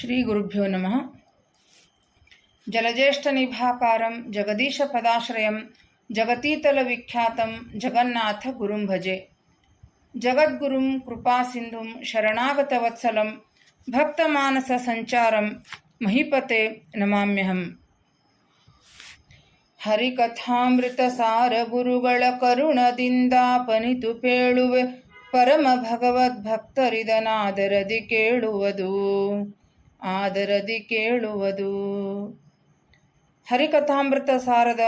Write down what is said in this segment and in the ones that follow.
శ్రీ గురుభ్యో నమ. జలజ్యేష్ఠ నిభాకారం జగదీశ పదాశ్రయం జగతీతల విఖ్యాతం జగన్నాథ గురుం భజే. జగద్గురుం కృపాసింధుం శరణాగతవత్సలం భక్తమానస సంచారం మహిపతే నమామ్యహం. ಹರಿಕಥಾಮೃತ ಸಾರ ಗುರುಗಳ ಕರುಣದಿಂದಾಪನಿತು ಪೇಳುವೆ ಪರಮ ಆದರದಿ ಕೇಳುವುದು. ಹರಿಕಥಾಮೃತ ಸಾರದ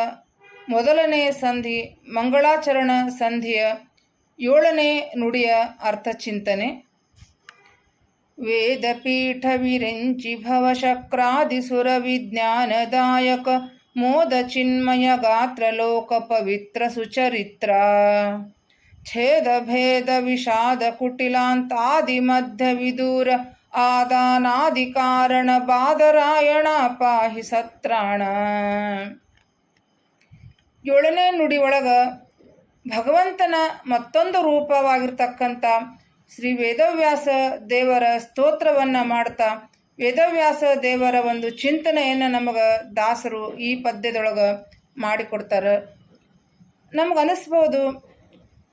ಮೊದಲನೇ ಸಂಧಿ, ಮಂಗಳಾಚರಣ ಸಂಧಿಯ ಏಳನೇ ನುಡಿಯ ಅರ್ಥಚಿಂತನೆ ವೇದಪೀಠ ವಿರಂಚಿ ಭವಶಕ್ರಾದಿಸುರ ವಿಜ್ಞಾನದಾಯಕ ಮೋದ ಚಿನ್ಮಯ ಗಾತ್ರ ಲೋಕ ಪವಿತ್ರ ಸುಚರಿತ್ರ. ಛೇದ ಭೇದ ವಿಷಾದ ಕುಟಿಲಾಂತಾದಿ ಮಧ್ಯ ವಿದೂರ ಆದಾನಾದಿ ಕಾರಣ ಬಾದರಾಯಣ ಪಾಹಿ ಸತ್ರಾಣ. ಏಳನೇ ನುಡಿ ಒಳಗ ಭಗವಂತನ ಮತ್ತೊಂದು ರೂಪವಾಗಿರ್ತಕ್ಕಂಥ ಶ್ರೀ ವೇದವ್ಯಾಸ ದೇವರ ಸ್ತೋತ್ರವನ್ನು ಮಾಡ್ತಾ. ವೇದವ್ಯಾಸ ದೇವರ ಒಂದು ಚಿಂತನೆಯನ್ನು ನಮಗೆ ದಾಸರು ಈ ಪದ್ಯದೊಳಗೆ ಮಾಡಿಕೊಡ್ತಾರೆ. ನಮ್ಗೆ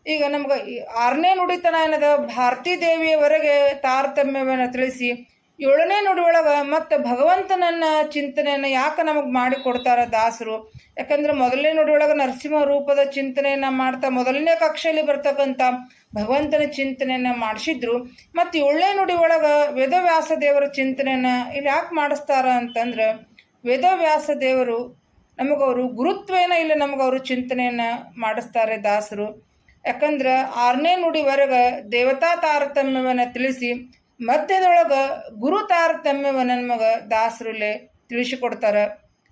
ಈಗ ನಮ್ಗೆ ಆರನೇ ನುಡಿತನ ಏನದ? ಭಾರತೀ ದೇವಿಯವರೆಗೆ ತಾರತಮ್ಯವನ್ನು ತಿಳಿಸಿ, ಏಳನೇ ನುಡಿ ಒಳಗೆ ಮತ್ತು ಭಗವಂತನನ್ನ ಚಿಂತನೆಯನ್ನು ಯಾಕೆ ನಮಗೆ ಮಾಡಿಕೊಡ್ತಾರ ದಾಸರು? ಯಾಕಂದ್ರೆ ಮೊದಲನೇ ನುಡಿ ಒಳಗೆ ನರಸಿಂಹ ರೂಪದ ಚಿಂತನೆಯನ್ನು ಮಾಡ್ತಾ ಮೊದಲನೇ ಕಕ್ಷೆಯಲ್ಲಿ ಬರ್ತಕ್ಕಂಥ ಭಗವಂತನ ಚಿಂತನೆಯನ್ನು ಮಾಡಿಸಿದ್ರು. ಮತ್ತು ಏಳನೇ ನುಡಿ ಒಳಗೆ ವೇದವ್ಯಾಸ ದೇವರ ಚಿಂತನೆಯನ್ನು ಇಲ್ಲಿ ಯಾಕೆ ಮಾಡಿಸ್ತಾರ ಅಂತಂದ್ರೆ, ವೇದವ್ಯಾಸ ದೇವರು ನಮಗವರು ಗುರುತ್ವೇನ ಇಲ್ಲಿ ನಮಗವರು ಚಿಂತನೆಯನ್ನು ಮಾಡಿಸ್ತಾರೆ ದಾಸರು. ಯಾಕಂದ್ರೆ ಆರನೇ ನುಡಿವರೆಗೆ ದೇವತಾ ತಾರತಮ್ಯವನ್ನು ತಿಳಿಸಿ, ಮಧ್ಯದೊಳಗೆ ಗುರು ತಾರತಮ್ಯವನ್ನು ನಮಗೆ ದಾಸರಲ್ಲಿ ತಿಳಿಸಿಕೊಡ್ತಾರೆ.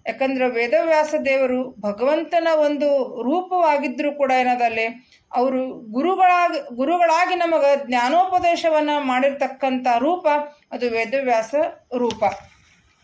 ಯಾಕಂದ್ರೆ ವೇದವ್ಯಾಸ ದೇವರು ಭಗವಂತನ ಒಂದು ರೂಪವಾಗಿದ್ದರೂ ಕೂಡ ಏನದಲ್ಲಿ, ಅವರು ಗುರುಗಳಾಗಿ ಗುರುಗಳಾಗಿ ನಮಗೆ ಜ್ಞಾನೋಪದೇಶವನ್ನು ಮಾಡಿರ್ತಕ್ಕಂಥ ರೂಪ ಅದು ವೇದವ್ಯಾಸ ರೂಪ.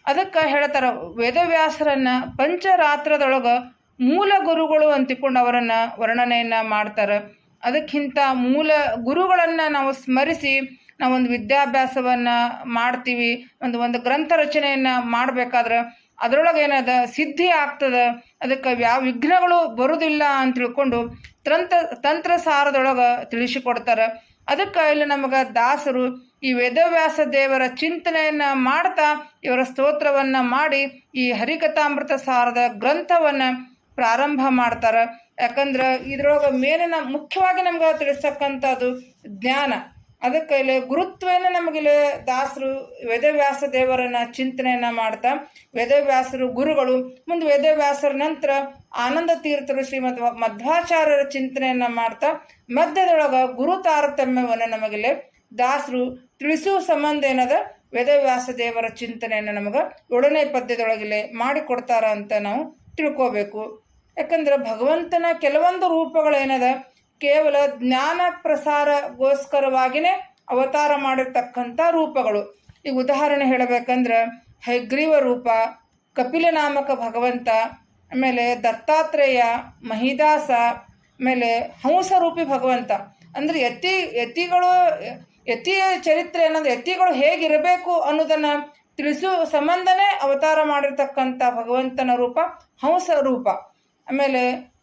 ಅದಕ್ಕೆ ಹೇಳ್ತಾರೆ, ವೇದವ್ಯಾಸರನ್ನ ಪಂಚರಾತ್ರದೊಳಗೆ ಮೂಲ ಗುರುಗಳು ಅಂತಿಕೊಂಡು ಅವರನ್ನು ವರ್ಣನೆಯನ್ನು ಮಾಡ್ತಾರೆ. ಅದಕ್ಕಿಂತ ಮೂಲ ಗುರುಗಳನ್ನು ನಾವು ಸ್ಮರಿಸಿ ನಾವೊಂದು ವಿದ್ಯಾಭ್ಯಾಸವನ್ನು ಮಾಡ್ತೀವಿ, ಒಂದು ಒಂದು ಗ್ರಂಥ ರಚನೆಯನ್ನು ಮಾಡಬೇಕಾದ್ರೆ ಅದರೊಳಗೆ ಏನದ ಸಿದ್ಧಿ ಆಗ್ತದೆ, ಅದಕ್ಕೆ ಯಾವ ವಿಘ್ನಗಳು ಬರುವುದಿಲ್ಲ ಅಂತ ತಿಳ್ಕೊಂಡು ತಂತ್ರ ತಂತ್ರ ಸಾರದೊಳಗೆ ತಿಳಿಸಿಕೊಡ್ತಾರೆ. ಅದಕ್ಕೆ ಇಲ್ಲಿ ನಮಗೆ ದಾಸರು ಈ ವೇದವ್ಯಾಸ ದೇವರ ಚಿಂತನೆಯನ್ನು ಮಾಡ್ತಾ ಇವರ ಸ್ತೋತ್ರವನ್ನು ಮಾಡಿ ಈ ಹರಿಕಥಾಮೃತ ಸಾರದ ಗ್ರಂಥವನ್ನು ಪ್ರಾರಂಭ ಮಾಡ್ತಾರೆ. ಯಾಕಂದ್ರೆ ಇದ್ರೊಳಗೆ ಮೇಲಿನ ಮುಖ್ಯವಾಗಿ ನಮ್ಗೆ ತಿಳಿಸ್ತಕ್ಕಂಥದ್ದು ಜ್ಞಾನ. ಅದಕ್ಕೆ ಇಲ್ಲಿ ಗುರುತ್ವೇನ ನಮಗಿಲ್ಲಿ ದಾಸರು ವೇದವ್ಯಾಸ ದೇವರನ್ನ ಚಿಂತನೆಯನ್ನ ಮಾಡ್ತಾ. ವೇದವ್ಯಾಸರು ಗುರುಗಳು, ಮುಂದೆ ವೇದವ್ಯಾಸರ ನಂತರ ಆನಂದ ತೀರ್ಥರು ಶ್ರೀಮದ್ ಮಧ್ವಾಚಾರ್ಯರ ಚಿಂತನೆಯನ್ನ ಮಾಡ್ತಾ. ಮಧ್ಯದೊಳಗ ಗುರು ತಾರತಮ್ಯವನ್ನು ನಮಗಿಲ್ಲಿ ದಾಸರು ತಿಳಿಸುವ ಸಂಬಂಧ ಏನದ? ವೇದವ್ಯಾಸ ದೇವರ ಚಿಂತನೆಯನ್ನು ನಮಗೆ ಏಳನೇ ಪದ್ಯದೊಳಗಿಲೆ ಮಾಡಿಕೊಡ್ತಾರ ಅಂತ ನಾವು ತಿಳ್ಕೋಬೇಕು. ಯಾಕಂದ್ರೆ ಭಗವಂತನ ಕೆಲವೊಂದು ರೂಪಗಳೇನದ? ಕೇವಲ ಜ್ಞಾನ ಪ್ರಸಾರಗೋಸ್ಕರವಾಗಿಯೇ ಅವತಾರ ಮಾಡಿರ್ತಕ್ಕಂಥ ರೂಪಗಳು. ಈಗ ಉದಾಹರಣೆ ಹೇಳಬೇಕಂದ್ರೆ ಹೈಗ್ರೀವ ರೂಪ, ಕಪಿಲ ನಾಮಕ ಭಗವಂತ, ಆಮೇಲೆ ದತ್ತಾತ್ರೇಯ, ಮಹಿದಾಸ, ಆಮೇಲೆ ಹಂಸರೂಪಿ ಭಗವಂತ. ಅಂದ್ರೆ ಯತಿ, ಯತಿಗಳು, ಯತಿಯ ಚರಿತ್ರೆ ಅನ್ನೋದು ಯತಿಗಳು ಹೇಗಿರಬೇಕು ಅನ್ನೋದನ್ನು ತಿಳಿಸುವ ಸಂಬಂಧನೇ ಅವತಾರ ಮಾಡಿರ್ತಕ್ಕಂಥ ಭಗವಂತನ ರೂಪ ಹಂಸ ರೂಪ ಆಮೇಲೆ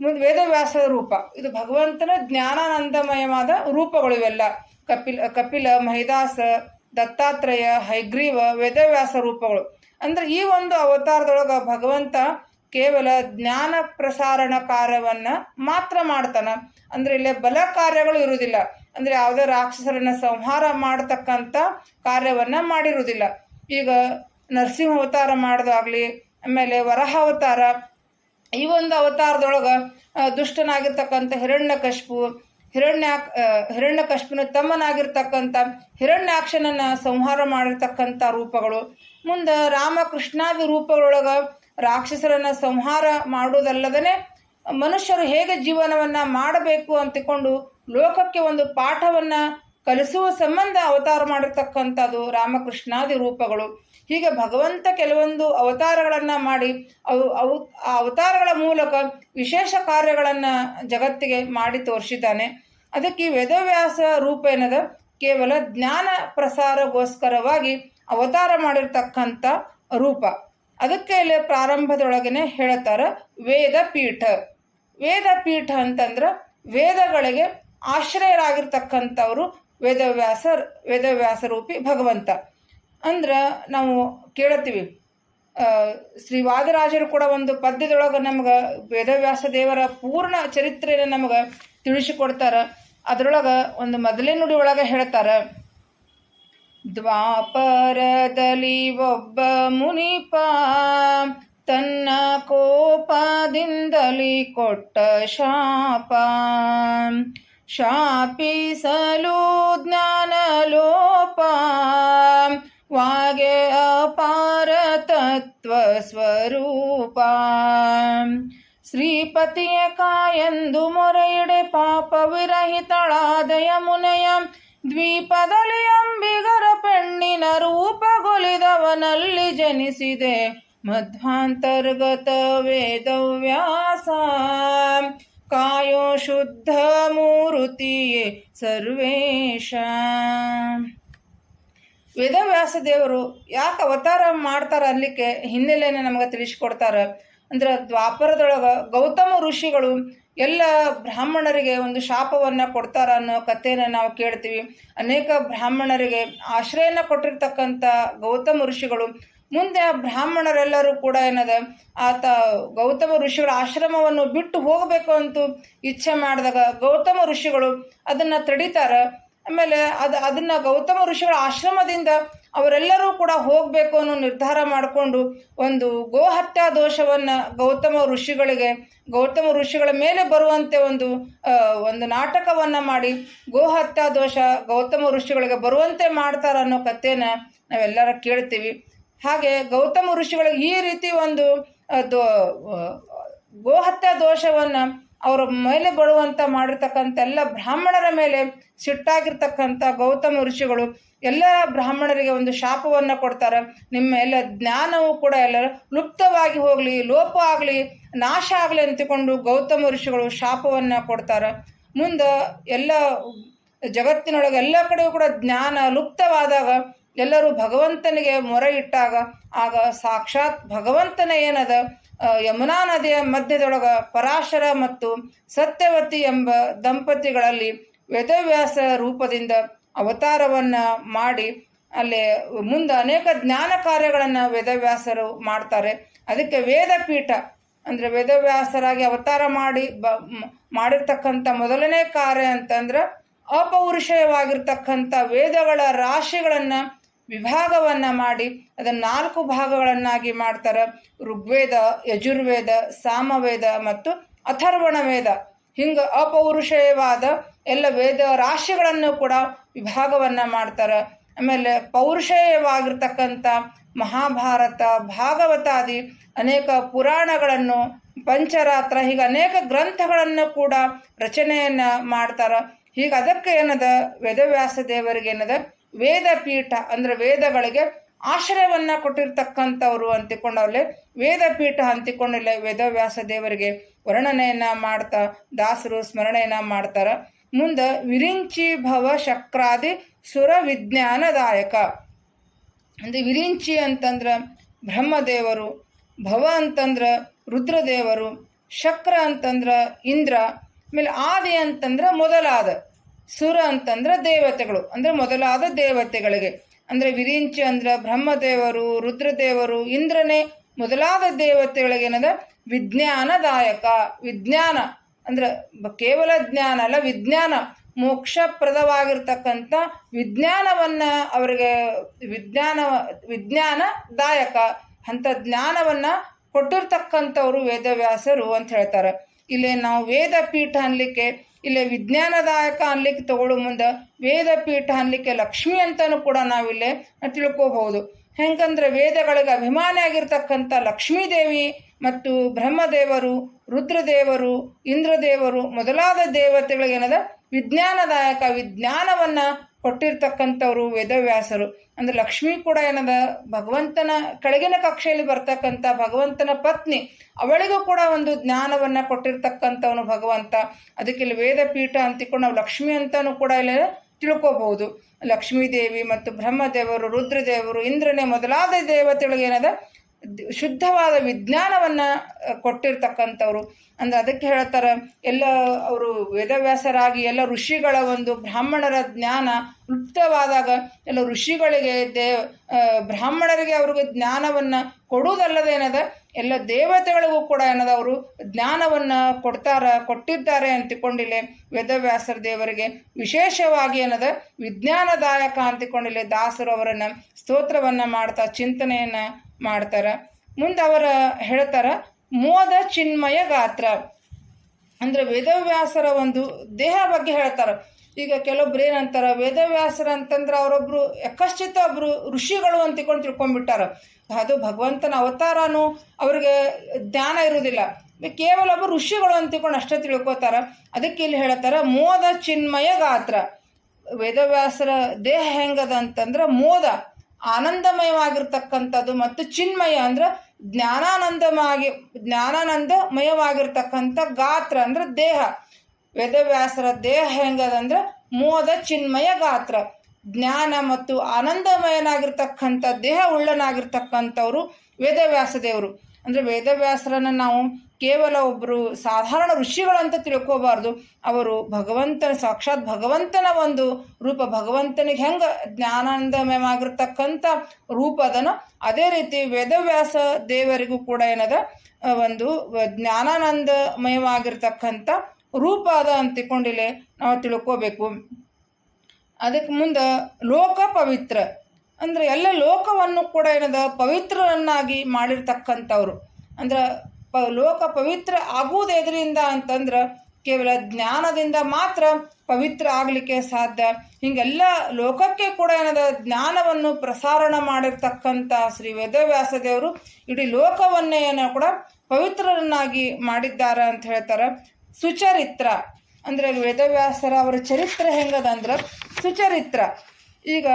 ಮುಂದೆ ವೇದವ್ಯಾಸದ ರೂಪ. ಇದು ಭಗವಂತನ ಜ್ಞಾನಾನಂದಮಯವಾದ ರೂಪಗಳು ಇವೆಲ್ಲ. ಕಪಿಲ ಕಪಿಲ, ಮಹಿದಾಸ, ದತ್ತಾತ್ರೇಯ, ಹೈಗ್ರೀವ, ವೇದವ್ಯಾಸ ರೂಪಗಳು. ಅಂದ್ರೆ ಈ ಒಂದು ಅವತಾರದೊಳಗೆ ಭಗವಂತ ಕೇವಲ ಜ್ಞಾನ ಪ್ರಸಾರಣ ಕಾರ್ಯವನ್ನ ಮಾತ್ರ ಮಾಡ್ತಾನ. ಅಂದ್ರೆ ಇಲ್ಲಿ ಬಲ ಕಾರ್ಯಗಳು ಇರುವುದಿಲ್ಲ. ಅಂದ್ರೆ ಯಾವುದೇ ರಾಕ್ಷಸರನ್ನ ಸಂಹಾರ ಮಾಡತಕ್ಕಂಥ ಕಾರ್ಯವನ್ನ ಮಾಡಿರುವುದಿಲ್ಲ. ಈಗ ನರಸಿಂಹ ಅವತಾರ ಮಾಡೋದಾಗ್ಲಿ, ಆಮೇಲೆ ವರಹ ಅವತಾರ ಈ ಒಂದು ಅವತಾರದೊಳಗೆ ದುಷ್ಟನಾಗಿರ್ತಕ್ಕಂಥ ಹಿರಣ್ಯ ಕಶ್ಪು ಹಿರಣ್ಯ ಹಿರಣ್ಯ ಕಶ್ಪುನ ತಮ್ಮನಾಗಿರ್ತಕ್ಕಂಥ ಹಿರಣ್ಯಾಕ್ಷನನ್ನ ಸಂಹಾರ ಮಾಡಿರ್ತಕ್ಕಂಥ ರೂಪಗಳು. ಮುಂದೆ ರಾಮಕೃಷ್ಣಾದಿ ರೂಪಗಳೊಳಗೆ ರಾಕ್ಷಸರನ್ನ ಸಂಹಾರ ಮಾಡುವುದಲ್ಲದೇ ಮನುಷ್ಯರು ಹೇಗೆ ಜೀವನವನ್ನ ಮಾಡಬೇಕು ಅಂತಿಕೊಂಡು ಲೋಕಕ್ಕೆ ಒಂದು ಪಾಠವನ್ನ ಕಲಿಸುವ ಸಂಬಂಧ ಅವತಾರ ಮಾಡಿರ್ತಕ್ಕಂಥದ್ದು ರಾಮಕೃಷ್ಣಾದಿ ರೂಪಗಳು ಹೀಗೆ ಭಗವಂತ ಕೆಲವೊಂದು ಅವತಾರಗಳನ್ನ ಮಾಡಿ ಅವು ಅವು, ಆ ಅವತಾರಗಳ ಮೂಲಕ ವಿಶೇಷ ಕಾರ್ಯಗಳನ್ನ ಜಗತ್ತಿಗೆ ಮಾಡಿ ತೋರಿಸಿದ್ದಾನೆ. ಅದಕ್ಕೆ ವೇದವ್ಯಾಸ ರೂಪ ಏನದ? ಕೇವಲ ಜ್ಞಾನ ಪ್ರಸಾರಗೋಸ್ಕರವಾಗಿ ಅವತಾರ ಮಾಡಿರ್ತಕ್ಕಂಥ ರೂಪ. ಅದಕ್ಕೆ ಇಲ್ಲಿ ಪ್ರಾರಂಭದೊಳಗೇನೆ ಹೇಳ್ತಾರ ವೇದ ಪೀಠ. ವೇದ ಪೀಠ ಅಂತಂದ್ರೆ ವೇದಗಳಿಗೆ ಆಶ್ರಯರಾಗಿರ್ತಕ್ಕಂಥವರು ವೇದವ್ಯಾಸ ವೇದವ್ಯಾಸ ರೂಪಿ ಭಗವಂತ. ಅಂದ್ರೆ ನಾವು ಕೇಳತ್ತೀವಿ. ಆ, ಶ್ರೀ ವಾದರಾಜರು ಕೂಡ ಒಂದು ಪದ್ಯದೊಳಗೆ ನಮ್ಗೆ ವೇದವ್ಯಾಸ ದೇವರ ಪೂರ್ಣ ಚರಿತ್ರೆಯನ್ನು ನಮ್ಗೆ ತಿಳಿಸಿಕೊಡ್ತಾರ. ಅದರೊಳಗೆ ಒಂದು ಮೊದಲೇ ನುಡಿ ಒಳಗೆ ಹೇಳ್ತಾರೆ. ದ್ವಾಪರದಲ್ಲಿ ಒಬ್ಬ ಮುನಿಪ ತನ್ನ ಕೋಪದಿಂದಲಿ ಕೊಟ್ಟ ಶಾಪ. ಶಾಪಿಸಲು ಜ್ಞಾನ ಲೋಪ ವಾಗೆ ಅಪಾರ ತತ್ವ ಸ್ವರೂಪ. ಶ್ರೀಪತಿಯ ಕಾಯಂದು ಮೊರೆಯಿಡೆ ಪಾಪ ವಿರಹಿತಳಾದ ಯಮುನೆಯ ದ್ವೀಪದಲ್ಲಿ ಅಂಬಿಗರ ಪೆಣ್ಣಿನ ರೂಪಗೊಲಿದವನಲ್ಲಿ ಜನಿಸಿದೆ. ಮಧ್ವಾಂತರ್ಗತ ವೇದವ್ಯಾಸ. ಕಾಯೋ ಶುದ್ಧ ಮೂರುತಿಯೇ ಸರ್ವೇಶ. ವೇದವ್ಯಾಸ ದೇವರು ಯಾಕೆ ಅವತಾರ ಮಾಡ್ತಾರ ಅನ್ಲಿಕ್ಕೆ ಹಿನ್ನೆಲೆಯನ್ನು ನಮಗೆ ತಿಳಿಸ್ಕೊಡ್ತಾರ. ಅಂದ್ರೆ ದ್ವಾಪರದೊಳಗ ಗೌತಮ ಋಷಿಗಳು ಎಲ್ಲ ಬ್ರಾಹ್ಮಣರಿಗೆ ಒಂದು ಶಾಪವನ್ನ ಕೊಡ್ತಾರ ಅನ್ನೋ ಕಥೆಯನ್ನು ನಾವು ಕೇಳ್ತೀವಿ. ಅನೇಕ ಬ್ರಾಹ್ಮಣರಿಗೆ ಆಶ್ರಯನ ಕೊಟ್ಟಿರ್ತಕ್ಕಂಥ ಗೌತಮ ಋಷಿಗಳು ಮುಂದೆ ಆ ಬ್ರಾಹ್ಮಣರೆಲ್ಲರೂ ಕೂಡ ಏನದ ಆತ ಗೌತಮ ಋಷಿಗಳ ಆಶ್ರಮವನ್ನು ಬಿಟ್ಟು ಹೋಗಬೇಕು ಅಂತ ಇಚ್ಛೆ ಮಾಡಿದಾಗ ಗೌತಮ ಋಷಿಗಳು ಅದನ್ನ ತಡಿತಾರ. ಆಮೇಲೆ ಅದು, ಅದನ್ನ ಗೌತಮ ಋಷಿಗಳ ಆಶ್ರಮದಿಂದ ಅವರೆಲ್ಲರೂ ಕೂಡ ಹೋಗಬೇಕು ಅನ್ನೋ ನಿರ್ಧಾರ ಮಾಡಿಕೊಂಡು ಒಂದು ಗೋಹತ್ಯಾ ದೋಷವನ್ನ ಗೌತಮ ಋಷಿಗಳಿಗೆ, ಗೌತಮ ಋಷಿಗಳ ಮೇಲೆ ಬರುವಂತೆ ಒಂದು ಒಂದು ನಾಟಕವನ್ನ ಮಾಡಿ ಗೋಹತ್ಯಾ ದೋಷ ಗೌತಮ ಋಷಿಗಳಿಗೆ ಬರುವಂತೆ ಮಾಡ್ತಾರ ಅನ್ನೋ ಕಥೆನ ನಾವೆಲ್ಲರ ಕೇಳ್ತೀವಿ. ಹಾಗೆ ಗೌತಮ ಋಷಿಗಳಿಗೆ ಈ ರೀತಿ ಒಂದು ದೋ ಗೋಹತ್ಯಾ ದೋಷವನ್ನ ಅವರ ಮೇಲೆ ಬರುವಂತ ಮಾಡಿರ್ತಕ್ಕಂಥ ಎಲ್ಲ ಬ್ರಾಹ್ಮಣರ ಮೇಲೆ ಸಿಟ್ಟಾಗಿರ್ತಕ್ಕಂಥ ಗೌತಮ ಋಷಿಗಳು ಎಲ್ಲ ಬ್ರಾಹ್ಮಣರಿಗೆ ಒಂದು ಶಾಪವನ್ನ ಕೊಡ್ತಾರೆ. ನಿಮ್ಮ ಎಲ್ಲ ಜ್ಞಾನವು ಕೂಡ ಎಲ್ಲ ಲುಪ್ತವಾಗಿ ಹೋಗಲಿ, ಲೋಪ ಆಗಲಿ, ನಾಶ ಆಗಲಿ ಅಂತಿಕೊಂಡು ಗೌತಮ ಋಷಿಗಳು ಶಾಪವನ್ನ ಕೊಡ್ತಾರೆ. ಮುಂದೆ ಎಲ್ಲ ಜಗತ್ತಿನೊಳಗೆ ಎಲ್ಲ ಕಡೆಯೂ ಕೂಡ ಜ್ಞಾನ ಲುಪ್ತವಾದಾಗ ಎಲ್ಲರೂ ಭಗವಂತನಿಗೆ ಮೊರೆ ಇಟ್ಟಾಗ, ಆಗ ಸಾಕ್ಷಾತ್ ಭಗವಂತನ ಏನದ? ಯಮುನಾ ನದಿಯ ಮಧ್ಯದೊಳಗ ಪರಾಶರ ಮತ್ತು ಸತ್ಯವತಿ ಎಂಬ ದಂಪತಿಗಳಲ್ಲಿ ವೇದವ್ಯಾಸ ರೂಪದಿಂದ ಅವತಾರವನ್ನ ಮಾಡಿ ಅಲ್ಲಿ ಮುಂದೆ ಅನೇಕ ಜ್ಞಾನ ಕಾರ್ಯಗಳನ್ನು ವೇದವ್ಯಾಸರು ಮಾಡ್ತಾರೆ. ಅದಕ್ಕೆ ವೇದಪೀಠ ಅಂದ್ರೆ ವೇದವ್ಯಾಸರಾಗಿ ಅವತಾರ ಮಾಡಿ ಬ ಮಾಡಿರ್ತಕ್ಕಂಥ ಮೊದಲನೇ ಕಾರ್ಯ ಅಂತಂದ್ರೆ ಅಪೌರುಷಯವಾಗಿರ್ತಕ್ಕಂಥ ವೇದಗಳ ರಾಶಿಗಳನ್ನ ವಿಭಾಗವನ್ನ ಮಾಡಿ ಅದನ್ನು ನಾಲ್ಕು ಭಾಗಗಳನ್ನಾಗಿ ಮಾಡ್ತಾರೆ. ಋಗ್ವೇದ, ಯಜುರ್ವೇದ, ಸಾಮವೇದ ಮತ್ತು ಅಥರ್ವಣ ವೇದ ಹಿಂಗ ಅಪೌರುಷೇಯವಾದ ಎಲ್ಲ ವೇದ ರಾಶಿಗಳನ್ನು ಕೂಡ ವಿಭಾಗವನ್ನ ಮಾಡ್ತಾರೆ. ಆಮೇಲೆ ಪೌರುಷೇಯವಾಗಿರ್ತಕ್ಕಂಥ ಮಹಾಭಾರತ, ಭಾಗವತಾದಿ ಅನೇಕ ಪುರಾಣಗಳನ್ನು, ಪಂಚರಾತ್ರ, ಹೀಗೆ ಅನೇಕ ಗ್ರಂಥಗಳನ್ನು ಕೂಡ ರಚನೆಯನ್ನ ಮಾಡ್ತಾರೆ. ಹೀಗೆ ಅದಕ್ಕೆ ಏನದ ವೇದವ್ಯಾಸ ದೇವರಿಗೆ ಏನದ ವೇದ ಪೀಠ ಅಂದ್ರೆ ವೇದಗಳಿಗೆ ಆಶ್ರಯವನ್ನ ಕೊಟ್ಟಿರ್ತಕ್ಕಂಥವ್ರು ವೇದ ಪೀಠ ಅಂತಿಕೊಂಡಿಲ್ಲ ವೇದವ್ಯಾಸ ದೇವರಿಗೆ. ವರ್ಣನೆಯನ್ನ ಮಾಡ್ತಾ, ದಾಸರು ಸ್ಮರಣೆಯನ್ನ ಮಾಡ್ತಾರ. ಮುಂದ ವಿರಿಂಚಿ ಭವ ಶಕ್ರಾದಿ ಸುರ ವಿಜ್ಞಾನದಾಯಕ ಅಂದ್ರೆ ವಿರಿಂಚಿ ಅಂತಂದ್ರ ಬ್ರಹ್ಮದೇವರು, ಭವ ಅಂತಂದ್ರ ರುದ್ರದೇವರು, ಶಕ್ರ ಅಂತಂದ್ರ ಇಂದ್ರ, ಆಮೇಲೆ ಆದಿ ಅಂತಂದ್ರ ಮೊದಲಾದ ಸುರ ಅಂತಂದ್ರೆ ದೇವತೆಗಳು, ಅಂದರೆ ಮೊದಲಾದ ದೇವತೆಗಳಿಗೆ. ಅಂದ್ರೆ ವಿರಿಂಚಿ ಅಂದ್ರೆ ಬ್ರಹ್ಮದೇವರು, ರುದ್ರದೇವರು, ಇಂದ್ರನೇ ಮೊದಲಾದ ದೇವತೆಗಳಿಗೆ ಏನದ? ವಿಜ್ಞಾನದಾಯಕ, ವಿಜ್ಞಾನ. ಅಂದ್ರೆ ಕೇವಲ ಜ್ಞಾನ ಅಲ್ಲ, ವಿಜ್ಞಾನ. ಮೋಕ್ಷಪ್ರದವಾಗಿರ್ತಕ್ಕಂಥ ವಿಜ್ಞಾನವನ್ನ ಅವರಿಗೆ ವಿಜ್ಞಾನ, ವಿಜ್ಞಾನದಾಯಕ ಅಂತ ಜ್ಞಾನವನ್ನ ಕೊಟ್ಟಿರ್ತಕ್ಕಂಥವ್ರು ವೇದವ್ಯಾಸರು ಅಂತ ಹೇಳ್ತಾರೆ. ಇಲ್ಲಿ ನಾವು ವೇದ ಪೀಠ ಅನ್ಲಿಕ್ಕೆ ಇಲ್ಲಿ ವಿಜ್ಞಾನದಾಯಕ ಅನ್ಲಿಕ್ಕೆ ತಗೊಳ್ಳೋ ಮುಂದೆ ವೇದ ಪೀಠ ಅನ್ಲಿಕ್ಕೆ ಲಕ್ಷ್ಮಿ ಅಂತಾನು ಕೂಡ ನಾವಿಲ್ಲಿ ತಿಳ್ಕೋಬಹುದು. ಹೆಂಗಂದ್ರೆ ವೇದಗಳಿಗೆ ಅಭಿಮಾನಿ ಆಗಿರ್ತಕ್ಕಂಥ ಲಕ್ಷ್ಮೀದೇವಿ ಮತ್ತು ಬ್ರಹ್ಮದೇವರು, ರುದ್ರದೇವರು, ಇಂದ್ರದೇವರು ಮೊದಲಾದ ದೇವತೆಗಳಿಗೆ ಏನದ? ವಿಜ್ಞಾನದಾಯಕ ವಿಜ್ಞಾನವನ್ನ ಕೊಟ್ಟಿರ್ತಕ್ಕಂಥವ್ರು ವೇದವ್ಯಾಸರು. ಅಂದ್ರೆ ಲಕ್ಷ್ಮಿ ಕೂಡ ಏನದ, ಭಗವಂತನ ಕೆಳಗಿನ ಕಕ್ಷೆಯಲ್ಲಿ ಬರ್ತಕ್ಕಂಥ ಭಗವಂತನ ಪತ್ನಿ, ಅವಳಿಗೂ ಕೂಡ ಒಂದು ಜ್ಞಾನವನ್ನ ಕೊಟ್ಟಿರ್ತಕ್ಕಂಥವನು ಭಗವಂತ. ಅದಕ್ಕೆ ಇಲ್ಲಿ ವೇದ ಪೀಠ ಅಂತಿಕೊಂಡು ನಾವು ಲಕ್ಷ್ಮಿ ಅಂತಾನು ಕೂಡ ಇಲ್ಲಿ ತಿಳ್ಕೋಬಹುದು. ಲಕ್ಷ್ಮೀದೇವಿ ಮತ್ತು ಬ್ರಹ್ಮದೇವರು, ರುದ್ರದೇವರು, ಇಂದ್ರನೇ ಮೊದಲಾದ ದೇವತೆಗಳಿಗೆ ಏನದ, ಶುದ್ಧವಾದ ವಿಜ್ಞಾನವನ್ನ ಕೊಟ್ಟಿರ್ತಕ್ಕಂಥವ್ರು. ಅಂದ್ರೆ ಅದಕ್ಕೆ ಹೇಳ್ತಾರೆ, ಎಲ್ಲ ಅವರು ವೇದವ್ಯಾಸರಾಗಿ ಎಲ್ಲ ಋಷಿಗಳ ಒಂದು ಬ್ರಾಹ್ಮಣರ ಜ್ಞಾನ ಲುಪ್ತವಾದಾಗ ಎಲ್ಲ ಋಷಿಗಳಿಗೆ ದೇವ ಬ್ರಾಹ್ಮಣರಿಗೆ ಅವ್ರಿಗೆ ಜ್ಞಾನವನ್ನ ಕೊಡುವುದಲ್ಲದೆ ಏನದ, ಎಲ್ಲ ದೇವತೆಗಳಿಗೂ ಕೂಡ ಏನದ ಅವರು ಜ್ಞಾನವನ್ನ ಕೊಡ್ತಾರ, ಕೊಟ್ಟಿದ್ದಾರೆ ಅಂತಿಕೊಂಡಿಲ್ಲ ವೇದವ್ಯಾಸರ ದೇವರಿಗೆ. ವಿಶೇಷವಾಗಿ ಏನದ, ವಿಜ್ಞಾನದಾಯಕ ಅಂತಿಕೊಂಡಿಲ್ಲ ದಾಸರು ಅವರನ್ನ ಸ್ತೋತ್ರವನ್ನ ಮಾಡ್ತಾ, ಚಿಂತನೆಯನ್ನ ಮಾಡ್ತಾರ. ಮುಂದೆ ಅವರ ಹೇಳ್ತಾರ, ಮೋದ ಚಿನ್ಮಯ ಗಾತ್ರ. ಅಂದ್ರೆ ವೇದವ್ಯಾಸರ ಒಂದು ದೇಹ ಬಗ್ಗೆ ಹೇಳ್ತಾರ. ಈಗ ಕೆಲವೊಬ್ರು ಏನಂತಾರ, ವೇದವ್ಯಾಸರ ಅಂತಂದ್ರೆ ಅವರೊಬ್ರು ಯಕಶ್ಚಿತ ಒಬ್ರು ಋಷಿಗಳು ಅಂತ ತಿಳ್ಕೊಂಡು ತಿಳ್ಕೊಂಡ್ಬಿಟ್ಟಾರ. ಅದು ಭಗವಂತನ ಅವತಾರನು ಅವ್ರಿಗೆ ಜ್ಞಾನ ಇರುವುದಿಲ್ಲ ಕೇವಲ ಒಬ್ಬ ಋಷಿಗಳು ಅಂತ ತಿಳ್ಕೊಂಡು ಅಷ್ಟೇ ತಿಳ್ಕೊತಾರ. ಅದಕ್ಕೆ ಇಲ್ಲಿ ಹೇಳ್ತಾರೆ, ಮೋದ ಚಿನ್ಮಯ ಗಾತ್ರ. ವೇದವ್ಯಾಸರ ದೇಹ ಹೆಂಗದ ಅಂತಂದ್ರೆ ಮೋದ ಆನಂದಮಯವಾಗಿರ್ತಕ್ಕಂಥದ್ದು ಮತ್ತು ಚಿನ್ಮಯ ಅಂದ್ರೆ ಜ್ಞಾನಾನಂದಮಯ ಜ್ಞಾನಾನಂದಮಯವಾಗಿರ್ತಕ್ಕಂಥ ಗಾತ್ರ ಅಂದ್ರೆ ದೇಹ. ವೇದವ್ಯಾಸರ ದೇಹ ಹೆಂಗದಂದ್ರೆ ಮೋದ ಚಿನ್ಮಯ ಗಾತ್ರ. ಜ್ಞಾನ ಮತ್ತು ಆನಂದಮಯನಾಗಿರ್ತಕ್ಕಂಥ, ದೇಹ ಉಳ್ಳನಾಗಿರ್ತಕ್ಕಂಥವ್ರು ವೇದವ್ಯಾಸ ದೇವರು. ಅಂದ್ರೆ ವೇದವ್ಯಾಸರನ್ನ ನಾವು ಕೇವಲ ಒಬ್ಬರು ಸಾಧಾರಣ ಋಷಿಗಳಂತ ತಿಳ್ಕೋಬಾರ್ದು. ಅವರು ಭಗವಂತನ, ಸಾಕ್ಷಾತ್ ಭಗವಂತನ ಒಂದು ರೂಪ. ಭಗವಂತನಿಗೆ ಹೆಂಗೆ ಜ್ಞಾನಾನಂದಮಯವಾಗಿರ್ತಕ್ಕಂಥ ರೂಪ ಅದನ್ನು ಅದೇ ರೀತಿ ವೇದವ್ಯಾಸ ದೇವರಿಗೂ ಕೂಡ ಏನದ ಒಂದು ಜ್ಞಾನಾನಂದಮಯವಾಗಿರ್ತಕ್ಕಂಥ ರೂಪ ಅದ ಅಂತ ತಿಳ್ಕೊಂಡಿಲೆ ನಾವು ತಿಳ್ಕೋಬೇಕು. ಅದಕ್ಕೆ ಮುಂದೆ ಲೋಕ ಪವಿತ್ರ. ಅಂದರೆ ಎಲ್ಲ ಲೋಕವನ್ನು ಕೂಡ ಏನದ, ಪವಿತ್ರರನ್ನಾಗಿ ಮಾಡಿರ್ತಕ್ಕಂಥವ್ರು. ಅಂದ್ರೆ ಪ, ಲೋಕ ಪವಿತ್ರ ಆಗುವುದು ಎದರಿಂದ ಅಂತಂದ್ರೆ ಕೇವಲ ಜ್ಞಾನದಿಂದ ಮಾತ್ರ ಪವಿತ್ರ ಆಗಲಿಕ್ಕೆ ಸಾಧ್ಯ. ಹಿಂಗೆಲ್ಲ ಲೋಕಕ್ಕೆ ಕೂಡ ಏನದ, ಜ್ಞಾನವನ್ನು ಪ್ರಸಾರಣ ಮಾಡಿರ್ತಕ್ಕಂಥ ಶ್ರೀ ವೇದವ್ಯಾಸ ದೇವರು ಇಡೀ ಲೋಕವನ್ನೇ ಏನೋ ಕೂಡ ಪವಿತ್ರರನ್ನಾಗಿ ಮಾಡಿದ್ದಾರೆ ಅಂತ ಹೇಳ್ತಾರೆ. ಸುಚರಿತ್ರ. ಅಂದ್ರೆ ವೇದವ್ಯಾಸರ ಅವರ ಚರಿತ್ರೆ ಹೆಂಗದ ಅಂದ್ರೆ ಸುಚರಿತ್ರ. ಈಗ